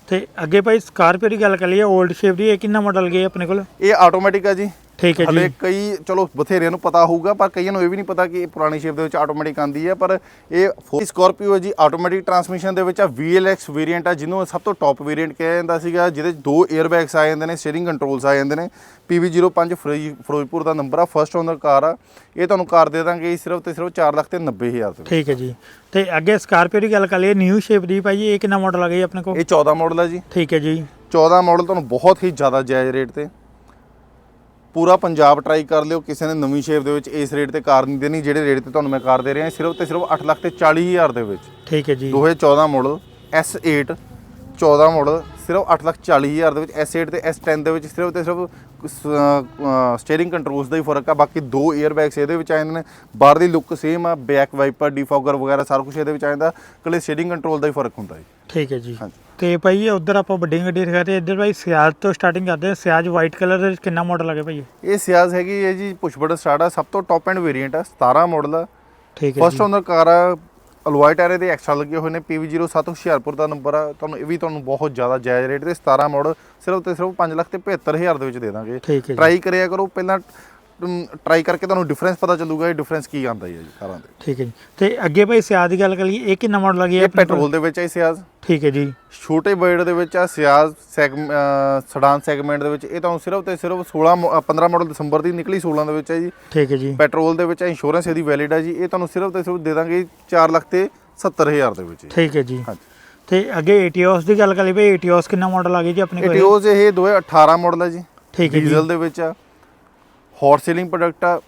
ਤੇ ਅੱਗੇ ਭਾਈ ਸਕਾਰਪੀਓ ਦੀ ਗੱਲ ਕਰੀਏ 올ਡ ਸ਼ੇਪ ਦੀ ਇਹ ਕਿੰਨਾ ਮਾਡਲ ਗਿਆ ਆਪਣੇ ਕੋਲ? ਇਹ ਆਟੋਮੈਟਿਕ ਆ ਜੀ। ਠੀਕ ਹੈ ਹਲੇ ਜੀ ਕਈ ਚਲੋ ਬਥੇਰਿਆਂ ਨੂੰ ਪਤਾ ਹੋਊਗਾ ਪਰ ਕਈਆਂ ਨੂੰ ਇਹ ਵੀ ਨਹੀਂ ਪਤਾ ਕਿ ਇਹ ਪੁਰਾਣੀ ਸ਼ੇਪ ਦੇ ਵਿੱਚ ਆਟੋਮੈਟਿਕ ਆਂਦੀ ਹੈ ਪਰ ਇਹ ਸਕਾਰਪੀਓ ਹੈ ਜੀ ਆਟੋਮੈਟਿਕ ਟਰਾਂਸਮਿਸ਼ਨ ਦੇ ਵਿੱਚ ਆ VLX ਵੇਰੀਐਂਟ ਆ ਜਿਹਨੂੰ ਸਭ ਤੋਂ ਟੌਪ ਵੇਰੀਐਂਟ ਕਿਹਾ ਜਾਂਦਾ ਸੀਗਾ ਜਿਹਦੇ ਦੋ 에ਅਰ ਬੈਗਸ ਆ ਜਾਂਦੇ ਨੇ ਸਟੀਅਰਿੰਗ ਕੰਟਰੋਲਸ ਆ ਜਾਂਦੇ ਨੇ। PV05 ਫਰੀ- ਫਿਰੋਜ਼ਪੁਰ ਦਾ ਨੰਬਰ ਆ ਫਰਸਟ ਓਨਰ ਕਾਰ ਆ। ਇਹ ਤੁਹਾਨੂੰ ਕਾਰ ਦੇ ਦਾਂਗੇ ਸਿਰਫ ਤੇ ਸਿਰਫ 4 ਲੱਖ ਤੇ 90 ਹਜ਼ਾਰ ਵਿੱਚ। ਠੀਕ ਹੈ ਜੀ। ਤੇ ਅੱਗੇ ਸਕਾਰਪੀਓ ਦੀ ਗੱਲ ਕਰੀਏ ਨਿਊ ਸ਼ੇਪ ਦੀ ਭਾਈ ਇਹ ਕਿੰਨਾ ਮਾਡਲ ਆ ਗਿਆ ਆਪਣੇ ਕੋਲ? ਇਹ 14 ਮਾਡਲ ਆ ਜੀ। ਠੀਕ ਹੈ ਜੀ। 14 ਮਾਡਲ ਤੁਹਾਨੂੰ ਬਹੁਤ ਹੀ ਜ਼ਿਆਦਾ ਜਾਇਜ਼ ਰੇਟ ਤੇ। ਪੂਰਾ ਪੰਜਾਬ ਟਰਾਈ ਕਰ ਲਿਓ ਕਿਸੇ ਨੇ ਨਵੀਂ ਸ਼ੇਪ ਦੇ ਵਿੱਚ ਇਸ ਰੇਟ ਤੇ ਕਾਰ ਨਹੀਂ ਦੇਣੀ ਜਿਹੜੇ ਰੇਟ ਤੇ ਤੁਹਾਨੂੰ ਮੈਂ ਕਾਰ ਦੇ ਰਿਹਾ ਸਿਰਫ ਤੇ ਸਿਰਫ 8 ਲੱਖ ਤੇ 40 ਹਜ਼ਾਰ ਦੇ ਵਿੱਚ। ਠੀਕ ਹੈ ਜੀ। 2014 ਮਾਡਲ S8 14 ਮਾਡਲ ਸਿਰਫ 840000 ਦੇ ਵਿੱਚ S8 ਤੇ S10 ਦੇ ਵਿੱਚ ਸਿਰਫ ਤੇ ਸਿਰਫ ਸਟੀਅਰਿੰਗ ਕੰਟਰੋਲਸ ਦਾ ਹੀ ਫ਼ਰਕ ਆ ਬਾਕੀ ਦੋ 에ਅਰ ਬੈਗਸ ਇਹਦੇ ਵਿੱਚ ਆ ਜਾਂਦੇ ਨੇ। ਬਾਹਰ ਦੀ ਲੁੱਕ ਸੇਮ ਆ ਬੈਕ ਵਾਈਪਰ ਡਿਫੌਗਰ ਵਗੈਰਾ ਸਾਰਾ ਕੁਝ ਇਹਦੇ ਵਿੱਚ ਆ ਜਾਂਦਾ ਕੱਲੇ ਸਟੀਅਰਿੰਗ ਕੰਟਰੋਲ ਦਾ ਹੀ ਫ਼ਰਕ ਹੁੰਦਾ ਜੀ। ਠੀਕ ਹੈ ਜੀ। ਤੇ ਭਾਈ ਉਧਰ ਆਪਾਂ ਵੱਡੀ ਗੱਡੀ ਦਿਖਾ ਰਹੇ ਇੱਧਰ ਭਾਈ ਸਿਆਜ ਤੋਂ ਸਟਾਰਟਿੰਗ ਕਰਦੇ ਹਾਂ ਸਿਆਜ ਵਾਈਟ ਕਲਰ ਦੇ ਕਿੰਨਾ ਮਾਡਲ ਲੱਗੇ ਭਾਈ ਇਹ? ਸਿਆਜ਼ ਹੈਗੀ ਹੈ ਜੀ ਪੁਸ਼ ਬਟਨ ਸਟਾਰਟ ਆ ਸਭ ਤੋਂ ਟੌਪ ਐਂਡ ਵੇਰੀਐਂਟ ਆ 17 ਮਾਡਲ ਆ। ਠੀਕ ਹੈ ਫਸਟ ਓਨਰ ਕਾਰ ਆ ਅਲੋਏ ਟਾਇਰ ਦੇ ਐਕਸਟਰਾ ਲੱਗੇ ਹੋਏ ਨੇ PV07 ਹੁਸ਼ਿਆਰਪੁਰ ਦਾ ਨੰਬਰ ਆ। ਤੁਹਾਨੂੰ ਇਹ ਵੀ ਤੁਹਾਨੂੰ ਬਹੁਤ ਜ਼ਿਆਦਾ ਜਾਇਜ਼ ਰੇਟ ਤੇ 17 ਮਾਡਲ ਸਿਰਫ ਤੇ ਸਿਰਫ 5 ਲੱਖ ਤੇ 75000 ਦੇ ਵਿੱਚ ਦੇ ਦਾਂਗੇ। ਠੀਕ ਹੈ ਜੀ। ਟਰਾਈ ਕਰਿਆ ਕਰੋ ਪਹਿਲਾਂ ਟਰਾਈ ਕਰਕੇ ਤੁਹਾਨੂੰ ਡਿਫਰੈਂਸ ਪਤਾ ਚੱਲੂਗਾ ਇਹ ਡਿਫਰੈਂਸ ਕੀ ਆਂਦਾ ਹੈ ਜੀ ਕਾਰਾਂ ਦੇ ਠੀਕ ਹੈ ਜੀ। ਤੇ ਅੱਗੇ ਭਾਈ ਸਿਆਜ ਦੀ ਗੱਲ ਕਰੀਏ ਇਹ ਕਿੰਨਾ ਮਾਡਲ ਲੱਗੀ ਇਹ ਪੈਟਰੋਲ ਦੇ ਵਿੱਚ ਹੈ ਸਿਆਜ਼। ਠੀਕ ਹੈ ਜੀ। ਛੋਟੇ ਬਜਟ ਦੇ ਵਿੱਚ ਆ ਸਿਆਜ਼ ਸੈਗਮ ਸਡਾਨ ਸੈਗਮੈਂਟ ਦੇ ਵਿੱਚ। ਇਹ ਤੁਹਾਨੂੰ ਸਿਰਫ ਤੇ ਸਿਰਫ 16 ਮੋ- ਅ, 15 ਮਾਡਲ ਦਸੰਬਰ ਦੀ ਨਿਕਲੀ 16 ਦੇ ਵਿੱਚ ਹੈ ਜੀ। ਠੀਕ ਹੈ ਜੀ। ਪੈਟਰੋਲ ਦੇ ਵਿੱਚ ਇੰਸ਼ੋਰੈਂਸ ਇਹਦੀ ਵੈਲਿਡ ਹੈ ਜੀ। ਇਹ ਤੁਹਾਨੂੰ ਸਿਰਫ ਤੇ ਸਿਰਫ ਦੇ ਦਾਂਗੇ 4 ਲੱਖ ਤੇ 70000 ਦੇ ਵਿੱਚ ਠੀਕ ਹੈ ਜੀ। ਹਾਂਜੀ। ਤੇ ਅੱਗੇ ਏਟੀਓਸ ਦੀ ਗੱਲ ਕਰੀਏ ਭਾਈ ਏਟੀਓਸ ਕਿੰਨਾ ਮਾਡਲ ਆ ਗਿਆ ਜੀ ਆਪਣੇ ਕੋਲ? ਏਟੀਓਸ ਇਹ 2018 ਮਾਡਲ ਹੈ ਜੀ। ਠੀਕ ਹੈ ਜੀ। ਡੀਜ਼ਲ ਦੇ ਵਿੱਚ ਆ। ਹੌਟ ਸੀਲਿੰਗ ਪ੍ਰੋਡਕਟ ਆ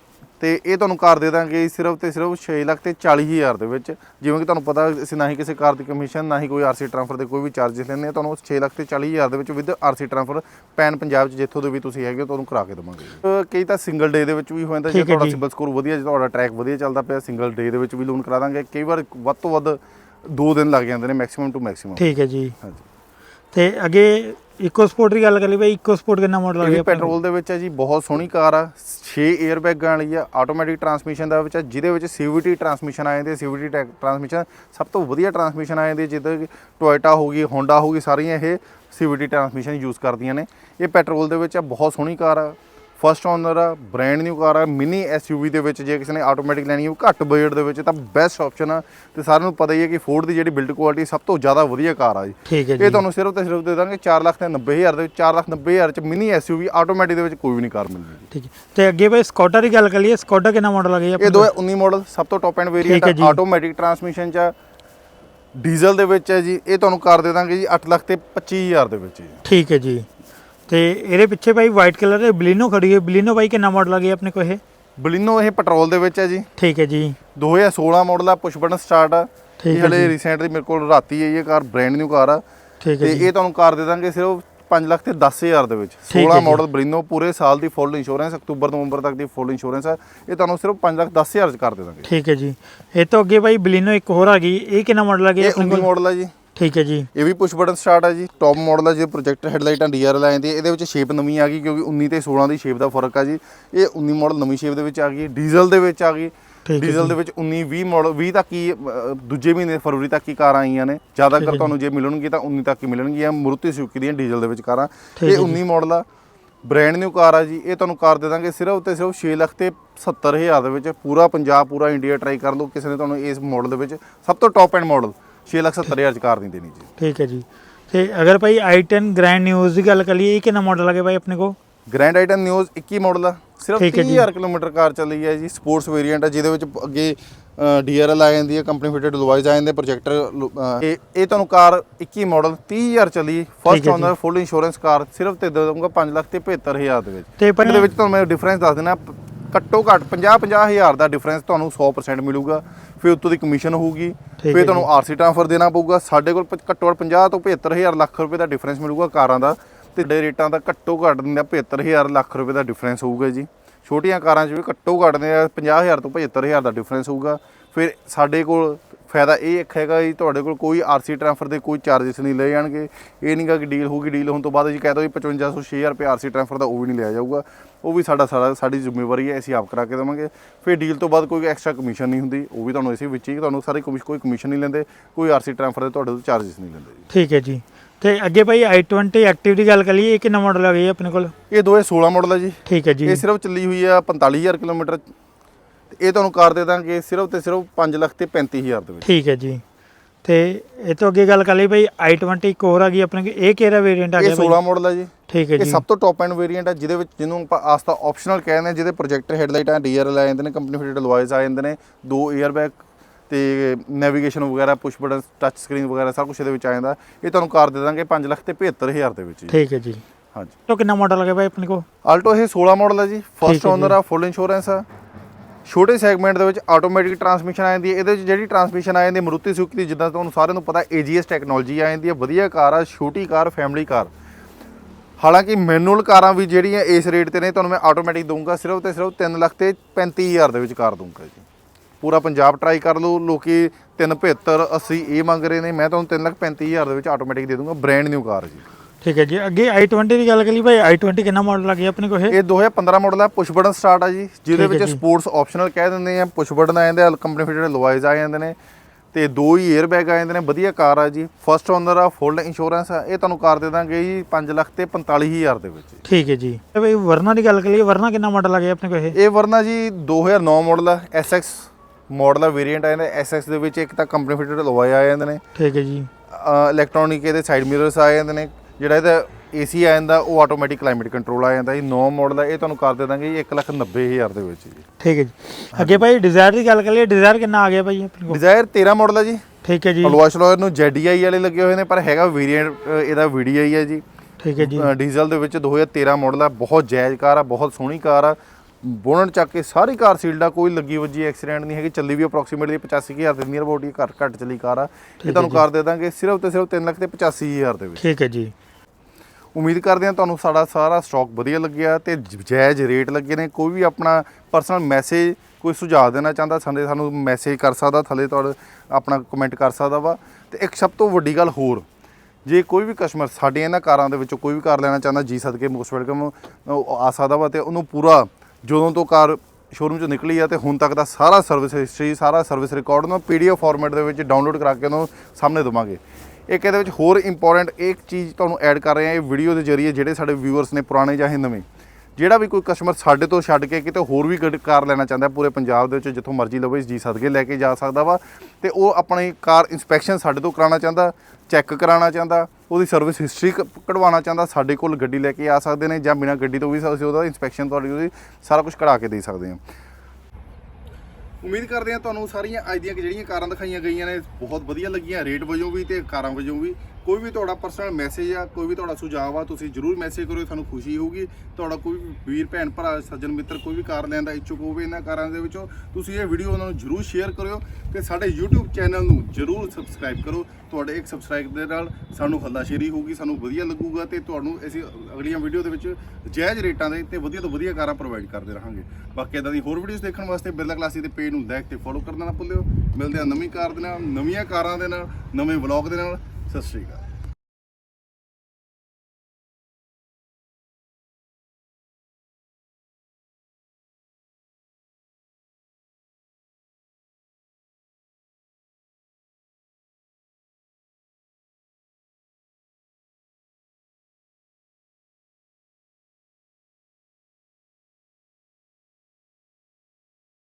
ਤੇ ਇਹ ਤੁਹਾਨੂੰ ਕਾਰ ਦੇ ਦਾਂਗੇ ਸਿਰਫ ਤੇ ਸਿਰਫ 6 ਲੱਖ ਤੇ 40000 ਦੇ ਵਿੱਚ। ਜਿਵੇਂ ਕਿ ਤੁਹਾਨੂੰ ਪਤਾ ਅਸੀਂ ਨਾ ਹੀ ਕਿਸੇ ਕਾਰ ਦੀ ਕਮਿਸ਼ਨ ਨਾ ਹੀ ਕੋਈ ਆਰਸੀ ਟ੍ਰਾਂਸਫਰ ਦੇ ਕੋਈ ਵੀ ਚਾਰजेस ਲੈਂਦੇ ਆ ਤੁਹਾਨੂੰ 6 ਲੱਖ ਤੇ 40000 ਦੇ ਵਿੱਚ with RC transfer pan Punjab 'ਚ ਜਿੱਥੋਂ ਦੇ ਵੀ ਤੁਸੀਂ ਹੈਗੇ ਹੋ ਤੁਹਾਨੂੰ ਕਰਾ ਕੇ ਦੇਵਾਂਗੇ ਕਈ ਤਾਂ ਸਿੰਗਲ ਡੇ ਦੇ ਵਿੱਚ ਵੀ ਹੋ ਜਾਂਦਾ ਜੇ ਤੁਹਾਡਾ। ਸਿਬਲ ਸਕੋਰ ਵਧੀਆ ਜੇ ਤੁਹਾਡਾ ਟਰੈਕ ਵਧੀਆ ਚੱਲਦਾ ਪਿਆ ਸਿੰਗਲ ਡੇ ਦੇ ਵਿੱਚ ਵੀ ਲੋਨ ਕਰਾ ਦਾਂਗੇ। ਕਈ ਵਾਰ ਵੱਧ ਤੋਂ ਵੱਧ 2 ਦਿਨ ਲੱਗ ਜਾਂਦੇ ਨੇ ਮੈਕਸਿਮਮ ਟੂ ਮੈਕਸਿਮਮ ਠੀਕ ਹੈ ਜੀ। ਹਾਂਜੀ। ਤੇ ਅੱਗੇ ਇਕੋ ਸਪੋਰਟ ਦੀ ਗੱਲ ਕਰੀਏ ਭਾਈ ਇਕੋ ਸਪੋਰਟ ਕਿੰਨਾ ਮਾਡਲ ਆ ਇਹ ਗਿਆ ਆਪਣੇ ਪੈਟਰੋਲ ਦੇ ਵਿੱਚ ਹੈ ਜੀ ਬਹੁਤ ਸੋਹਣੀ ਕਾਰ ਆ। 6 에ਅਰ ਬੈਗਾਂ ਵਾਲੀ ਆ ਆਟੋਮੈਟਿਕ ਟਰਾਂਸਮਿਸ਼ਨ ਦਾ ਵਿੱਚ ਆ, ਜਿਹਦੇ ਵਿੱਚ CVT ਟਰਾਂਸਮਿਸ਼ਨ ਆ ਜਾਂਦੀ ਟੈਕ- ਟਰਾਂਸਮਿਸ਼ਨ ਸਭ ਤੋਂ ਵਧੀਆ ਟਰਾਂਸਮਿਸ਼ਨ ਆ ਜਾਂਦੀ ਜਿੱਦਾਂ ਟੋਇਟਾ ਹੋ ਗਈ ਹੋਂਡਾ ਹੋ ਗਈ ਸਾਰੀਆਂ ਇਹ CVT ਟਰਾਂਸਮਿਸ਼ਨ ਯੂਜ਼ ਕਰਦੀਆਂ ਨੇ। ਇਹ ਪੈਟਰੋਲ ਦੇ ਵਿੱਚ ਆ ਬਹੁਤ ਸੋਹਣੀ ਕਾਰ ਆ। ਫਸਟ ਓਨਰ ਆ ਬ੍ਰਾਂਡ ਨਿਊ ਕਾਰ ਆ ਮਿਨੀ SUV ਦੇ ਵਿੱਚ ਜੇ ਕਿਸੇ ਨੇ ਆਟੋਮੈਟਿਕ ਲੈਣੀ ਹੈ ਉਹ ਘੱਟ ਬਜਟ ਦੇ ਵਿੱਚ ਤਾਂ ਬੈਸਟ ਆਪਸ਼ਨ ਆ। ਤੇ ਸਾਰਿਆਂ ਨੂੰ ਪਤਾ ਹੀ ਹੈ ਕਿ ਫੋਰਡ ਦੀ ਜਿਹੜੀ ਬਿਲਡ ਕੁਆਲਿਟੀ ਸਭ ਤੋਂ ਜ਼ਿਆਦਾ ਵਧੀਆ ਕਾਰ ਆ ਜੀ। ਠੀਕ ਹੈ ਇਹ ਤੁਹਾਨੂੰ ਸਿਰਫ ਤੇ ਸਿਰਫ ਦੇ ਦਾਂਗੇ 4 ਲੱਖ ਤੇ 90000 ਦੇ ਵਿੱਚ 4 ਲੱਖ 90000 ਚ ਮਿਨੀ ਐਸਯੂਵੀ ਆਟੋਮੈਟਿਕ ਦੇ ਵਿੱਚ ਕੋਈ ਵੀ ਨਹੀਂ ਕਾਰ ਮਿਲਦੀ। ਠੀਕ ਹੈ। ਤੇ ਅੱਗੇ ਭਾਈ ਸਕੋਡਾ ਦੀ ਗੱਲ ਕਰੀਏ ਸਕੋਡਾ ਕਿੰਨਾ ਮਾਡਲ ਆ ਗਿਆ ਇਹ 2019 ਮਾਡਲ ਸਭ ਤੋਂ top end variant. Automatic transmission ਚ। ਡੀਜ਼ਲ ਦੇ ਵਿੱਚ ਹੈ ਜੀ ਇਹ ਤੁਹਾਨੂੰ ਕਾਰ ਦੇ ਦਾਂਗੇ ਜੀ 8 ਲੱਖ ਤੇ 25000 ਦੇ ਵਿੱਚ ਜੀ। ਠੀਕ ਹੈ ਜੀ। ਤੇ ਇਹਦੇ ਪਿੱਛੇ ਭਾਈ ਵਾਈਟ ਕਲਰ ਦੇ ਬਲੀਨੋ ਖੜੀ ਹੈ ਬਲੀਨੋ ਭਾਈ ਕਿੰਨਾ ਮਾਡਲ ਆ ਗਿਆ ਆਪਣੇ ਕੋਲ ਇਹ? ਬਲਿਨੋ ਇਹ ਪੈਟਰੋਲ ਦੇ ਵਿੱਚ ਹੈ ਜੀ। ਠੀਕ ਹੈ ਜੀ। 2016 ਮਾਡਲ ਆ ਪੁਸ਼ ਬਟਨ ਸਟਾਰਟ ਆ। ਇਹ ਹਲੇ। ਰੀਸੈਂਟਲੀ ਮੇਰੇ ਕੋਲ ਰਾਤੀ ਆਈ ਇਹ ਕਾਰ ਬ੍ਰਾਂਡ ਨਿਊ ਕਾਰ ਆ। ਠੀਕ ਤੇ ਹੈ ਜੀ। ਇਹ ਤੁਹਾਨੂੰ ਕਾਰ ਦੇ ਦਾਂਗੇ ਸਿਰਫ 5 ਲੱਖ ਤੇ 10000 ਦੇ ਵਿੱਚ। ਠੀਕ ਹੈ 16 ਜੀ। ਮਾਡਲ ਬਲਿਨੋ ਪੂਰੇ ਸਾਲ ਦੀ ਫੁੱਲ ਇੰਸ਼ੋਰੈਂਸ ਅਕਤੂਬਰ ਨਵੰਬਰ ਤੱਕ ਦੀ ਫੁੱਲ ਇੰਸ਼ੋਰੈਂਸ ਆ। ਇਹ ਤੁਹਾਨੂੰ ਸਿਰਫ 5 ਲੱਖ 10000 ਚ ਕਰ ਦੇ ਦਾਂਗੇ। ਠੀਕ ਹੈ ਜੀ। ਇਹ ਤੋਂ ਅੱਗੇ ਭਾਈ ਬਲੀਨੋ ਇੱਕ ਹੋਰ ਆ ਗਈ। ਇਹ ਕਿੰਨਾ ਮਾਡਲ ਆ ਗਿਆ ਇਹ ਆਪਣੇ 19 ਕੋਲ? ਮਾਡਲ ਆ ਜੀ। ਠੀਕ ਹੈ ਜੀ। ਇਹ ਵੀ ਪੁਸ਼ ਬਟਨ ਸਟਾਰਟ ਆ ਜੀ। ਟੌਪ ਮਾਡਲ ਆ ਜੀ ਪ੍ਰੋਜੈਕਟਰ ਹੈਡਲਾਈਟਾਂ ਡੀਆਰਐਲ ਆ ਜਾਂਦੀ ਹੈ ਇਹਦੇ ਵਿੱਚ ਸ਼ੇਪ ਨਵੀਂ ਆ ਗਈ ਕਿਉਂਕਿ 19 ਤੇ 16 ਦੀ ਸ਼ੇਪ ਦਾ ਫ਼ਰਕ ਆ ਜੀ। ਇਹ 19 ਮਾਡਲ ਨਵੀਂ ਸ਼ੇਪ ਦੇ ਵਿੱਚ ਆ ਗਈ ਡੀਜ਼ਲ ਦੇ ਵਿੱਚ ਆ ਗਈ। ਹੈ ਡੀਜ਼ਲ। ਦੇ ਵਿੱਚ 19 20 ਮਾਡਲ 20 ਤੱਕ ਹੀ ਦੂਜੇ ਮਹੀਨੇ ਫਰਵਰੀ ਤੱਕ ਹੀ ਕਾਰਾਂ ਆਈਆਂ ਨੇ। ਠੀਕ ਹੈ ਜ਼ਿਆਦਾਤਰ ਜੀ। ਤੁਹਾਨੂੰ ਜੇ ਮਿਲਣਗੀਆਂ ਤਾਂ 19 ਤੱਕ ਹੀ ਮਿਲਣਗੀਆਂ। ਮਰੂਤੀ ਸੁਜ਼ੂਕੀ ਦੀਆਂ ਡੀਜ਼ਲ ਦੇ ਵਿੱਚ ਕਾਰਾਂ। ਇਹ ਹੈ ਜੀ। 19 ਮਾਡਲ ਆ। ਬ੍ਰਾਂਡ ਨਿਊ ਕਾਰ ਆ ਜੀ। ਇਹ ਤੁਹਾਨੂੰ ਕਾਰ ਦੇ ਦਾਂਗੇ ਸਿਰਫ ਤੇ ਸਿਰਫ 6 ਲੱਖ ਤੇ 70000 ਦੇ ਵਿੱਚ। ਪੂਰਾ ਪੰਜਾਬ ਪੂਰਾ ਇੰਡੀਆ ਟਰਾਈ ਕਰ ਲਓ। ਕਿਸੇ ਨੇ ਤੁਹਾਨੂੰ ਇਸ ਮਾਡਲ ਦੇ ਵਿੱਚ ਸਭ ਤੋਂ ਟੌਪ ਐਂਡ ਮਾਡਲ 6 ਲੱਖ 70000 ਚ ਕਾਰ ਨਹੀਂ ਦੇਣੀ ਜੀ। ਠੀਕ ਹੈ ਜੀ। ਤੇ ਅਗਰ ਭਾਈ i10 ਗ੍ਰੈਂਡ ਨਿਊਜ਼ ਦੀ ਗੱਲ ਕਰੀਏ ਇਹ ਕਿੰਨਾ ਮਾਡਲ ਆ ਗਿਆ ਭਾਈ ਆਪਣੇ ਕੋਲ? ਗ੍ਰੈਂਡ ਆਈਟਨ ਨਿਊਜ਼ 21 ਮਾਡਲ ਆ। ਸਿਰਫ ਠੀਕ ਹੈ ਜੀ। 30000 ਕਿਲੋਮੀਟਰ ਕਾਰ ਚੱਲੀ ਹੈ ਜੀ। ਸਪੋਰਟਸ ਵੇਰੀਐਂਟ ਆ ਜਿਹਦੇ ਵਿੱਚ ਅੱਗੇ ਡੀਆਰਐਲ ਆ ਜਾਂਦੀ ਹੈ ਕੰਪਨੀ ਫਿਟਡ ਡਿਵਾਈਸ ਆ ਜਾਂਦੇ ਪ੍ਰੋਜੈਕਟਰ ਇਹ ਇਹ ਤੁਹਾਨੂੰ ਕਾਰ 21 ਮਾਡਲ 30000 ਚੱਲੀ। ਫਸਟ ਹੈ ਓਨਰ ਫੁੱਲ ਇੰਸ਼ੋਰੈਂਸ ਕਾਰ ਸਿਰਫ ਤੇ ਦੇ ਦਊਂਗਾ 5 ਲੱਖ ਤੇ 75000 ਦੇ ਵਿੱਚ। ਤੇ ਇਹਦੇ ਵਿੱਚ ਤੁਹਾਨੂੰ ਮੈਂ ਡਿਫਰੈਂਸ ਦੱਸ ਦੇਣਾ ਘੱਟੋ ਘੱਟ 50 50000 ਦਾ ਡਿਫਰੈਂਸ ਤੁਹਾਨੂੰ 100% ਮਿਲੂਗਾ। ਫਿਰ ਉੱਤੋਂ ਦੀ ਕਮਿਸ਼ਨ ਹੋਊਗੀ। ਫਿਰ ਤੁਹਾਨੂੰ ਆਰਸੀ ਟ੍ਰਾਂਸਫਰ ਦੇਣਾ ਪਊਗਾ। ਸਾਡੇ ਕੋਲ ਘੱਟੋ ਘੱਟ 50 ਤੋਂ 75000 ਲੱਖ ਰੁਪਏ ਦਾ ਡਿਫਰੈਂਸ ਮਿਲੂਗਾ ਕਾਰਾਂ ਦਾ। ਤੇ ਡੇ ਰੇਟਾਂ ਦਾ ਘੱਟੋ ਘੱਟ ਦਿੰਦਾ 75000 ਲੱਖ ਰੁਪਏ ਦਾ ਡਿਫਰੈਂਸ ਹੋਊਗਾ ਜੀ। ਛੋਟੀਆਂ ਕਾਰਾਂ 'ਚ ਵੀ ਘੱਟੋ ਘੱਟ ਦੇ 50000 ਤੋਂ 75000 ਦਾ ਡਿਫਰੈਂਸ ਹੋਊਗਾ। ਫਿਰ ਸਾਡੇ ਕੋਲ ਫਾਇਦਾ ਇਹ ਇੱਕ ਹੈਗਾ ਜੀ ਤੁਹਾਡੇ ਕੋਲ ਕੋਈ ਆਰਸੀ ਟ੍ਰਾਂਸਫਰ ਦੇ ਕੋਈ ਚਾਰजेस ਨਹੀਂ ਲੈ ਜਾਣਗੇ। ਇਹ ਨਹੀਂਗਾ ਕਿ ਡੀਲ ਹੋਊਗੀ ਡੀਲ ਹੋਣ ਤੋਂ ਬਾਅਦ ਜੀ ਕਹਦਾ ਵੀ 5500 ਰੁਪਏ ਆਰਸੀ ਟ੍ਰਾਂਸਫਰ ਦਾ ਉਹ ਵੀ ਨਹੀਂ ਲਿਆ ਜਾਊਗਾ। ਉਹ ਵੀ ਸਾਡਾ ਸਾਡਾ ਸਾਡੀ ਜ਼ਿੰਮੇਵਾਰੀ ਹੈ ਅਸੀਂ ਆਪ ਕਰਾ ਕੇ ਦੇਵਾਂਗੇ। ਫਿਰ ਡੀਲ ਤੋਂ ਬਾਅਦ ਕੋਈ ਐਕਸਟਰਾ ਕਮਿਸ਼ਨ ਨਹੀਂ ਹੁੰਦੀ ਉਹ ਵੀ ਤੁਹਾਨੂੰ ਇਸੇ ਵਿੱਚ ਹੀ ਤੁਹਾਨੂੰ ਸਾਰੇ ਕੋਈ ਕਮਿਸ਼ਨ ਨਹੀਂ ਲੈਂਦੇ ਕੋਈ ਆਰਸੀ ਟ੍ਰਾਂਸਫਰ ਦੇ ਤੁਹਾਡੇ ਤੋਂ ਚਾਰजेस ਨਹੀਂ ਲੈਂਦੇ ਠੀਕ ਹੈ ਜੀ। ਤੇ ਅੱਗੇ ਭਾਈ i20 ਐਕਟਿਵ ਦੀ ਗੱਲ ਕਰ ਲਈਏ ਇਹ ਕਿੰਨਾ ਮਾਡਲ ਆ ਗਿਆ ਆਪਣੇ ਕੋਲ? ਇਹ 2016 ਮਾਡਲ ਹੈ ਜੀ। ਠੀਕ ਹੈ ਜੀ। ਇਹ ਸਿਰਫ ਚੱਲੀ ਹੋਈ ਆ 45000 ਕਿਲੋਮੀਟਰ ਇਹ ਤੁਹਾਨੂੰ ਕਾਰ ਦੇ ਦਾਂਗੇ ਸਿਰਫ ਤੇ ਸਿਰਫ 5 ਲੱਖ ਤੇ 35000 ਦੇ ਵਿੱਚ। ਠੀਕ ਹੈ ਜੀ। ਤੇ ਇਹ ਤੋਂ ਅੱਗੇ ਗੱਲ ਕਰ ਲਈ ਭਾਈ i20 ਇੱਕ ਹੋਰ ਆ ਗਈ ਆਪਣੇ ਕੋਲ ਇਹ ਕਿਹੜਾ ਵੇਰੀਐਂਟ ਆ ਇਹ ਗਿਆ 16 ਭਾਈ ਮਾਡਲ ਹੈ ਜੀ। ਠੀਕ ਹੈ ਇਹ ਜੀ। ਸਭ ਤੋਂ ਟੌਪ ਐਂਡ ਵੇਰੀਐਂਟ ਹੈ ਜਿਹਦੇ ਵਿੱਚ ਜਿਹਨੂੰ ਆਪਾਂ ਆਸਤਾ ਆਪਸ਼ਨਲ ਕਹਿੰਦੇ ਹਾਂ ਜਿਹਦੇ ਪ੍ਰੋਜੈਕਟਰ ਹੈਡਲਾਈਟਾਂ ਡੀਆਰਐਲ ਆ ਜਾਂਦੇ ਨੇ ਕੰਪਨੀ ਫਿਟਡ ਅਲਵਾਈਜ਼ ਆ ਜਾਂਦੇ ਨੇ ਦੋ 에ਅਰ ਬੈਗ ਤੇ ਨੈਵੀਗੇਸ਼ਨ ਵਗੈਰਾ ਪੁਸ਼ ਬਟਨ ਟੱਚ ਸਕਰੀਨ ਵਗੈਰਾ ਸਭ ਕੁਝ ਇਹਦੇ ਵਿੱਚ ਆ ਜਾਂਦਾ। ਇਹ ਤੁਹਾਨੂੰ ਕਾਰ ਦੇ ਦਾਂਗੇ 5 ਲੱਖ ਤੇ 75000 ਦੇ ਵਿੱਚ ਠੀਕ ਹੈ ਜੀ। ਹਾਂਜੀ। ਤੋਂ ਕਿੰਨਾ ਮਾਡਲ ਆ ਗਿਆ ਭਾਈ ਆਪਣੇ ਕੋਲ? ਆਲਟੋ ਇਹ 16 ਮਾਡਲ ਹੈ ਜੀ। ਫਸਟ। ਓਨਰ ਆ ਫੁੱਲ ਇੰਸ਼ੋਰੈਂਸ ਆ। ਛੋਟੇ ਸੈਗਮੈਂਟ ਦੇ ਵਿੱਚ ਆਟੋਮੈਟਿਕ ਟਰਾਂਸਮਿਸ਼ਨ ਆ ਜਾਂਦੀ ਹੈ। ਇਹਦੇ ਵਿੱਚ ਜਿਹੜੀ ਟਰਾਂਸਮਿਸ਼ਨ ਆ ਜਾਂਦੀ ਹੈ, ਮਰੂਤੀ ਸੁਜ਼ੂਕੀ ਦੀ, ਜਿੱਦਾਂ ਤੁਹਾਨੂੰ ਸਾਰਿਆਂ ਨੂੰ ਪਤਾ AGS ਟੈਕਨੋਲੋਜੀ ਆ ਜਾਂਦੀ ਹੈ। ਵਧੀਆ ਕਾਰ ਆ, ਛੋਟੀ ਕਾਰ ਫੈਮਿਲੀ ਕਾਰ। ਹਾਲਾਂਕਿ ਮੈਨੂਅਲ ਕਾਰਾਂ ਵੀ ਜਿਹੜੀਆਂ ਇਸ ਰੇਟ ਤੇ ਨੇ, ਤੁਹਾਨੂੰ ਮੈਂ ਆਟੋਮੈਟਿਕ ਦਊਂਗਾ, ਸਿਰਫ ਤੇ ਸਿਰਫ 3 ਲੱਖ ਤੇ 35000 ਦੇ ਵਿੱਚ ਕਾਰ ਦਊਂਗਾ ਜੀ। ਪੂਰਾ ਪੰਜਾਬ ਟਰਾਈ ਕਰ ਲਓ, ਲੋਕੀ 375 80 ਇਹ ਮੰਗ ਰਹੇ ਨੇ, ਮੈਂ ਤੁਹਾਨੂੰ 3 ਲੱਖ 35000 ਦੇ ਵਿੱਚ ਆਟੋਮੈਟਿਕ ਦੇ ਦੂੰਗਾ ਬ੍ਰੈਂਡ ਨਿਊ ਕਾਰ ਜੀ। ਠੀਕ ਹੈ ਜੀ। ਅੱਗੇ i20 ਦੀ ਗੱਲ ਕਰੀ ਭਾਈ i20 ਕਿੰਨਾ ਮਾਡਲ ਆ ਗਿਆ ਆਪਣੇ ਕੋਲ ਇਹ? ਇਹ 2015 ਮਾਡਲ ਹੈ ਪੁਸ਼ ਬਟਨ ਸਟਾਰਟ ਆ ਜੀ ਜਿਹਦੇ ਠੀਕ ਹੈ ਵਿੱਚ ਜੀ। ਸਪੋਰਟਸ ਆਪਸ਼ਨਲ ਕਹਿ ਦਿੰਦੇ ਆ ਪੁਸ਼ ਬਟਨ ਆ ਜਾਂਦੇ ਆ ਕੰਪਨੀ ਫਿਟਡ ਲੋਇਜ਼ ਆ ਜਾਂਦੇ ਨੇ ਤੇ ਦੋ ਹੀ 에ਅਰ ਬੈਗ ਆ ਜਾਂਦੇ ਨੇ ਵਧੀਆ ਕਾਰ ਆ ਜੀ। ਫਸਟ ਓਨਰ ਆ ਫੁੱਲ ਇੰਸ਼ੋਰੈਂਸ ਆ ਇਹ ਤੁਹਾਨੂੰ ਕਾਰ ਦੇ ਦਾਂਗੇ ਜੀ 5 ਲੱਖ ਤੇ 45000 ਦੇ ਵਿੱਚ। ਠੀਕ ਹੈ ਜੀ। ਤੇ ਭਾਈ ਵਰਨਾ ਦੀ ਗੱਲ ਕਰੀਏ ਵਰਨਾ ਕਿੰਨਾ ਮਾਡਲ ਆ ਗਿਆ ਆਪਣੇ ਕੋਲ ਇਹ? ਇਹ ਵਰਨਾ ਜੀ 2009 ਮਾਡਲ ਆ SX ਮਾਡਲ ਆ ਵੇਰੀਐਂਟ ਆ ਜਾਂਦਾ SX ਦੇ ਵਿੱਚ ਇੱਕ ਤਾਂ ਕੰਪਨੀ ਫਿਟਡ ਲੋਇਜ਼ ਆ ਜਾਂਦੇ ਨੇ। ਠੀਕ ਹੈ ਜੀ। ਇਲੈਕਟ੍ਰੋਨਿਕ ਇਹਦੇ ਸਾਈਡ ਮਿਰਰਸ ਆ ਜਾਂਦੇ ਨੇ ਜਿਹੜਾ ਇਹਦਾ ਏਸੀ ਆ ਜਾਂਦਾ ਉਹ ਆਟੋਮੈਟਿਕ ਕਲਾਈਮੇਟ ਕੰਟਰੋਲ ਆ ਜਾਂਦਾ ਜੀ। 9 ਮਾਡਲ ਆ ਇਹ ਤੁਹਾਨੂੰ ਕਰ ਦੇ ਦਾਂਗੇ ਜੀ 190000 ਦੇ ਵਿੱਚ ਜੀ। ਠੀਕ ਹੈ ਜੀ। ਅੱਗੇ ਭਾਈ ਡਿਜ਼ਾਇਰ ਦੀ ਗੱਲ ਕਰੀਏ ਡਿਜ਼ਾਇਰ ਕਿੰਨਾ ਆ ਗਿਆ ਭਾਈ ਆਪਣੇ ਕੋਲ ਡਿਜ਼ਾਇਰ 13 ਮਾਡਲ ਹੈ ਜੀ। ਠੀਕ ਹੈ ਜੀ। ਅਲਵਾ ਸ਼ਲੋਰ ਨੂੰ ZDI ਵਾਲੇ ਲੱਗੇ ਹੋਏ ਨੇ ਪਰ ਹੈਗਾ ਵੇਰੀਐਂਟ ਇਹਦਾ VDI ਹੈ ਜੀ। ਠੀਕ ਹੈ ਜੀ। ਡੀਜ਼ਲ ਦੇ ਵਿੱਚ 2013 ਮਾਡਲ ਆ ਬਹੁਤ ਜਾਇਜ਼ ਕਾਰ ਆ ਬਹੁਤ ਸੋਹਣੀ ਕਾਰ ਆ। ਬੋਨਟ ਚੱਕ ਕੇ ਸਾਰੀ ਕਾਰ ਸੀਲਡ ਆ ਕੋਈ ਲੱਗੀ ਵੱਜੀ ਐਕਸੀਡੈਂਟ ਨਹੀਂ ਹੈਗੀ ਚੱਲੀ ਵੀ ਅਪਰੋਕਸੀਮੇਟਲੀ 85000 ਦੇ ਨੀਅਰ ਅਬਾਊਟ ਹੀ ਘੱਟ ਘੱਟ ਚੱਲੀ ਕਾਰ ਆ। ਇਹ ਤੁਹਾਨੂੰ ਕਾਰ ਦੇ ਦਾਂਗੇ ਸਿਰਫ ਤੇ ਸਿਰਫ 3 ਲੱਖ ਤੇ 85000 ਦੇ ਵਿੱਚ। ਠੀਕ ਹੈ ਜੀ। ਉਮੀਦ ਕਰਦੇ ਹਾਂ ਤੁਹਾਨੂੰ ਸਾਡਾ ਸਾਰਾ ਸਟਾਕ ਵਧੀਆ ਲੱਗਿਆ ਤੇ ਜਾਇਜ਼ ਰੇਟ ਲੱਗੇ ਨੇ। ਕੋਈ ਵੀ ਆਪਣਾ ਪਰਸਨਲ ਮੈਸੇਜ ਕੋਈ ਸੁਝਾਅ ਦੇਣਾ ਚਾਹੁੰਦਾ ਸਾਡੇ ਸਾਨੂੰ ਮੈਸੇਜ ਕਰ ਸਕਦਾ, ਥੱਲੇ ਤੁਹਾਡਾ ਆਪਣਾ ਕਮੈਂਟ ਕਰ ਸਕਦਾ ਵਾ। ਤੇ ਇੱਕ ਸਭ ਤੋਂ ਵੱਡੀ ਗੱਲ ਹੋਰ, ਜੇ ਕੋਈ ਵੀ ਕਸਟਮਰ ਸਾਡੀਆਂ ਇਹਨਾਂ ਕਾਰਾਂ ਦੇ ਵਿੱਚੋਂ ਕੋਈ ਵੀ ਕਾਰ ਲੈਣਾ ਚਾਹੁੰਦਾ, ਜੀ ਸਦਕੇ ਮੋਸਟ ਵੈਲਕਮ ਆ ਸਕਦਾ ਵਾ ਤੇ ਉਹਨੂੰ ਪੂਰਾ ਜਦੋਂ ਤੋਂ ਕਾਰ ਸ਼ੋਰੂਮ ਚੋਂ ਨਿਕਲੀ ਆ ਤੇ ਹੁਣ ਤੱਕ ਦਾ ਸਾਰਾ ਸਰਵਿਸ ਹਿਸਟਰੀ ਸਾਰਾ ਸਰਵਿਸ ਰਿਕਾਰਡ ਨੂੰ ਪੀਡੀਐਫ ਫਾਰਮੈਟ ਦੇ ਵਿੱਚ ਡਾਊਨਲੋਡ ਕਰਾ ਕੇ ਉਹਨੂੰ ਸਾਹਮਣੇ ਦਵਾਂਗੇ। ਇੱਕ ਇਹਦੇ ਵਿੱਚ ਹੋਰ ਇੰਪੋਰਟੈਂਟ ਇੱਕ ਚੀਜ਼ ਤੁਹਾਨੂੰ ਐਡ ਕਰ ਰਹੇ ਹਾਂ, ਇਹ ਵੀਡੀਓ ਦੇ ਜ਼ਰੀਏ ਜਿਹੜੇ ਸਾਡੇ ਵਿਊਅਰਸ ਨੇ ਪੁਰਾਣੇ ਚਾਹੇ ਨਵੇਂ। ਜਿਹੜਾ ਵੀ ਕੋਈ ਕਸਟਮਰ ਸਾਡੇ ਤੋਂ ਛੱਡ ਕੇ ਕਿਤੇ ਹੋਰ ਵੀ ਗੱਡ- ਕਾਰ ਲੈਣਾ ਚਾਹੁੰਦਾ ਪੂਰੇ ਪੰਜਾਬ ਦੇ ਵਿੱਚ ਜਿੱਥੋਂ ਮਰਜ਼ੀ ਲਵੇ, ਜੀ ਸਦਕੇ ਲੈ ਕੇ ਜਾ ਸਕਦਾ ਵਾ, ਤੇ ਉਹ ਆਪਣੀ ਕਾਰ ਇਨਸਪੈਕਸ਼ਨ ਸਾਡੇ ਤੋਂ ਕਰਾਉਣਾ ਚਾਹੁੰਦਾ ਚੈੱਕ ਕਰਾਉਣਾ ਚਾਹੁੰਦਾ, ਉਹਦੀ ਸਰਵਿਸ ਹਿਸਟਰੀ ਕਢਵਾਉਣਾ ਚਾਹੁੰਦਾ, ਸਾਡੇ ਕੋਲ ਗੱਡੀ ਲੈ ਕੇ ਆ ਸਕਦੇ ਨੇ ਜਾਂ ਬਿਨਾਂ ਗੱਡੀ ਤੋਂ ਵੀ ਅਸੀਂ ਉਹਦਾ ਇਨਸਪੈਕਸ਼ਨ ਤੁਹਾਡੀ ਉਹਦੀ ਸਾਰਾ ਕੁਝ ਕਢਾ ਕੇ ਦੇ ਸਕਦੇ ਹਾਂ। ਉਮੀਦ ਕਰਦੇ ਹਾਂ ਤੁਹਾਨੂੰ ਸਾਰੀਆਂ ਅੱਜ ਦੀਆਂ ਜਿਹੜੀਆਂ ਕਾਰਾਂ ਦਿਖਾਈਆਂ ਗਈਆਂ ਨੇ, ਬਹੁਤ ਵਧੀਆ ਲੱਗੀਆਂ ਰੇਟ ਵਜੋਂ ਵੀ ਤੇ ਕਾਰਾਂ ਵਜੋਂ ਵੀ। ਕੋਈ ਵੀ ਤੁਹਾਡਾ ਪਰਸਨਲ ਮੈਸੇਜ ਆ, ਕੋਈ ਵੀ ਤੁਹਾਡਾ ਸੁਝਾਅ ਆ ਤੁਸੀਂ ਜਰੂਰ ਮੈਸੇਜ ਕਰੋ ਸਾਨੂੰ ਖੁਸ਼ੀ ਹੋਊਗੀ। ਤੁਹਾਡਾ ਕੋਈ ਵੀਰ, ਭੈਣ, ਭਰਾ, ਸੱਜਣ, ਮਿੱਤਰ ਕੋਈ ਵੀ ਕਾਰ ਲੈਣ ਦਾ ਇੱਛੁਕ ਹੋਵੇ ਇਹਨਾਂ ਕਾਰਾਂ ਦੇ ਵਿੱਚੋਂ, ਤੁਸੀਂ ਇਹ ਵੀਡੀਓ ਉਹਨਾਂ ਨੂੰ ਜਰੂਰ ਸ਼ੇਅਰ ਕਰਿਓ ਤੇ ਸਾਡੇ YouTube ਚੈਨਲ ਨੂੰ ਜਰੂਰ ਸਬਸਕ੍ਰਾਈਬ ਕਰੋ। ਤੁਹਾਡੇ ਇੱਕ ਸਬਸਕ੍ਰਾਈਬ ਦੇ ਨਾਲ ਸਾਨੂੰ ਹੱਲਾਸ਼ੇਰੀ ਹੋਊਗੀ, ਸਾਨੂੰ ਵਧੀਆ ਲੱਗੂਗਾ ਤੇ ਤੁਹਾਨੂੰ ਅਸੀਂ ਅਗਲੀਆਂ ਵੀਡੀਓ ਦੇ ਵਿੱਚ ਜਾਇਜ਼ ਰੇਟਾਂ ਦੇ ਤੇ ਵਧੀਆ ਤੋਂ ਵਧੀਆ ਕਾਰਾਂ ਪ੍ਰੋਵਾਈਡ ਕਰਦੇ ਰਹਾਂਗੇ। ਬਾਕੀ ਇਦਾਂ ਦੀ ਹੋਰ ਵੀਡੀਓਜ਼ ਦੇਖਣ ਵਾਸਤੇ ਬਿਰਲਾ ਕਲਾਸੀ ਦੇ ਪੇਜ ਨੂੰ ਲਾਈਕ ਤੇ ਫੋਲੋ ਕਰਨਾ ਨਾ ਭੁੱਲਿਓ। ਮਿਲਦੇ ਆ ਨਵੀਂ ਕਾਰ ਦੇ ਨਾਲ, ਨਵੀਆਂ ਕਾਰਾਂ ਦੇ ਨਾਲ, ਨਵੇਂ ਵਲੌਗ ਦੇ ਨਾਲ। ਸਤਿ ਸ਼੍ਰੀ ਅਕਾਲ।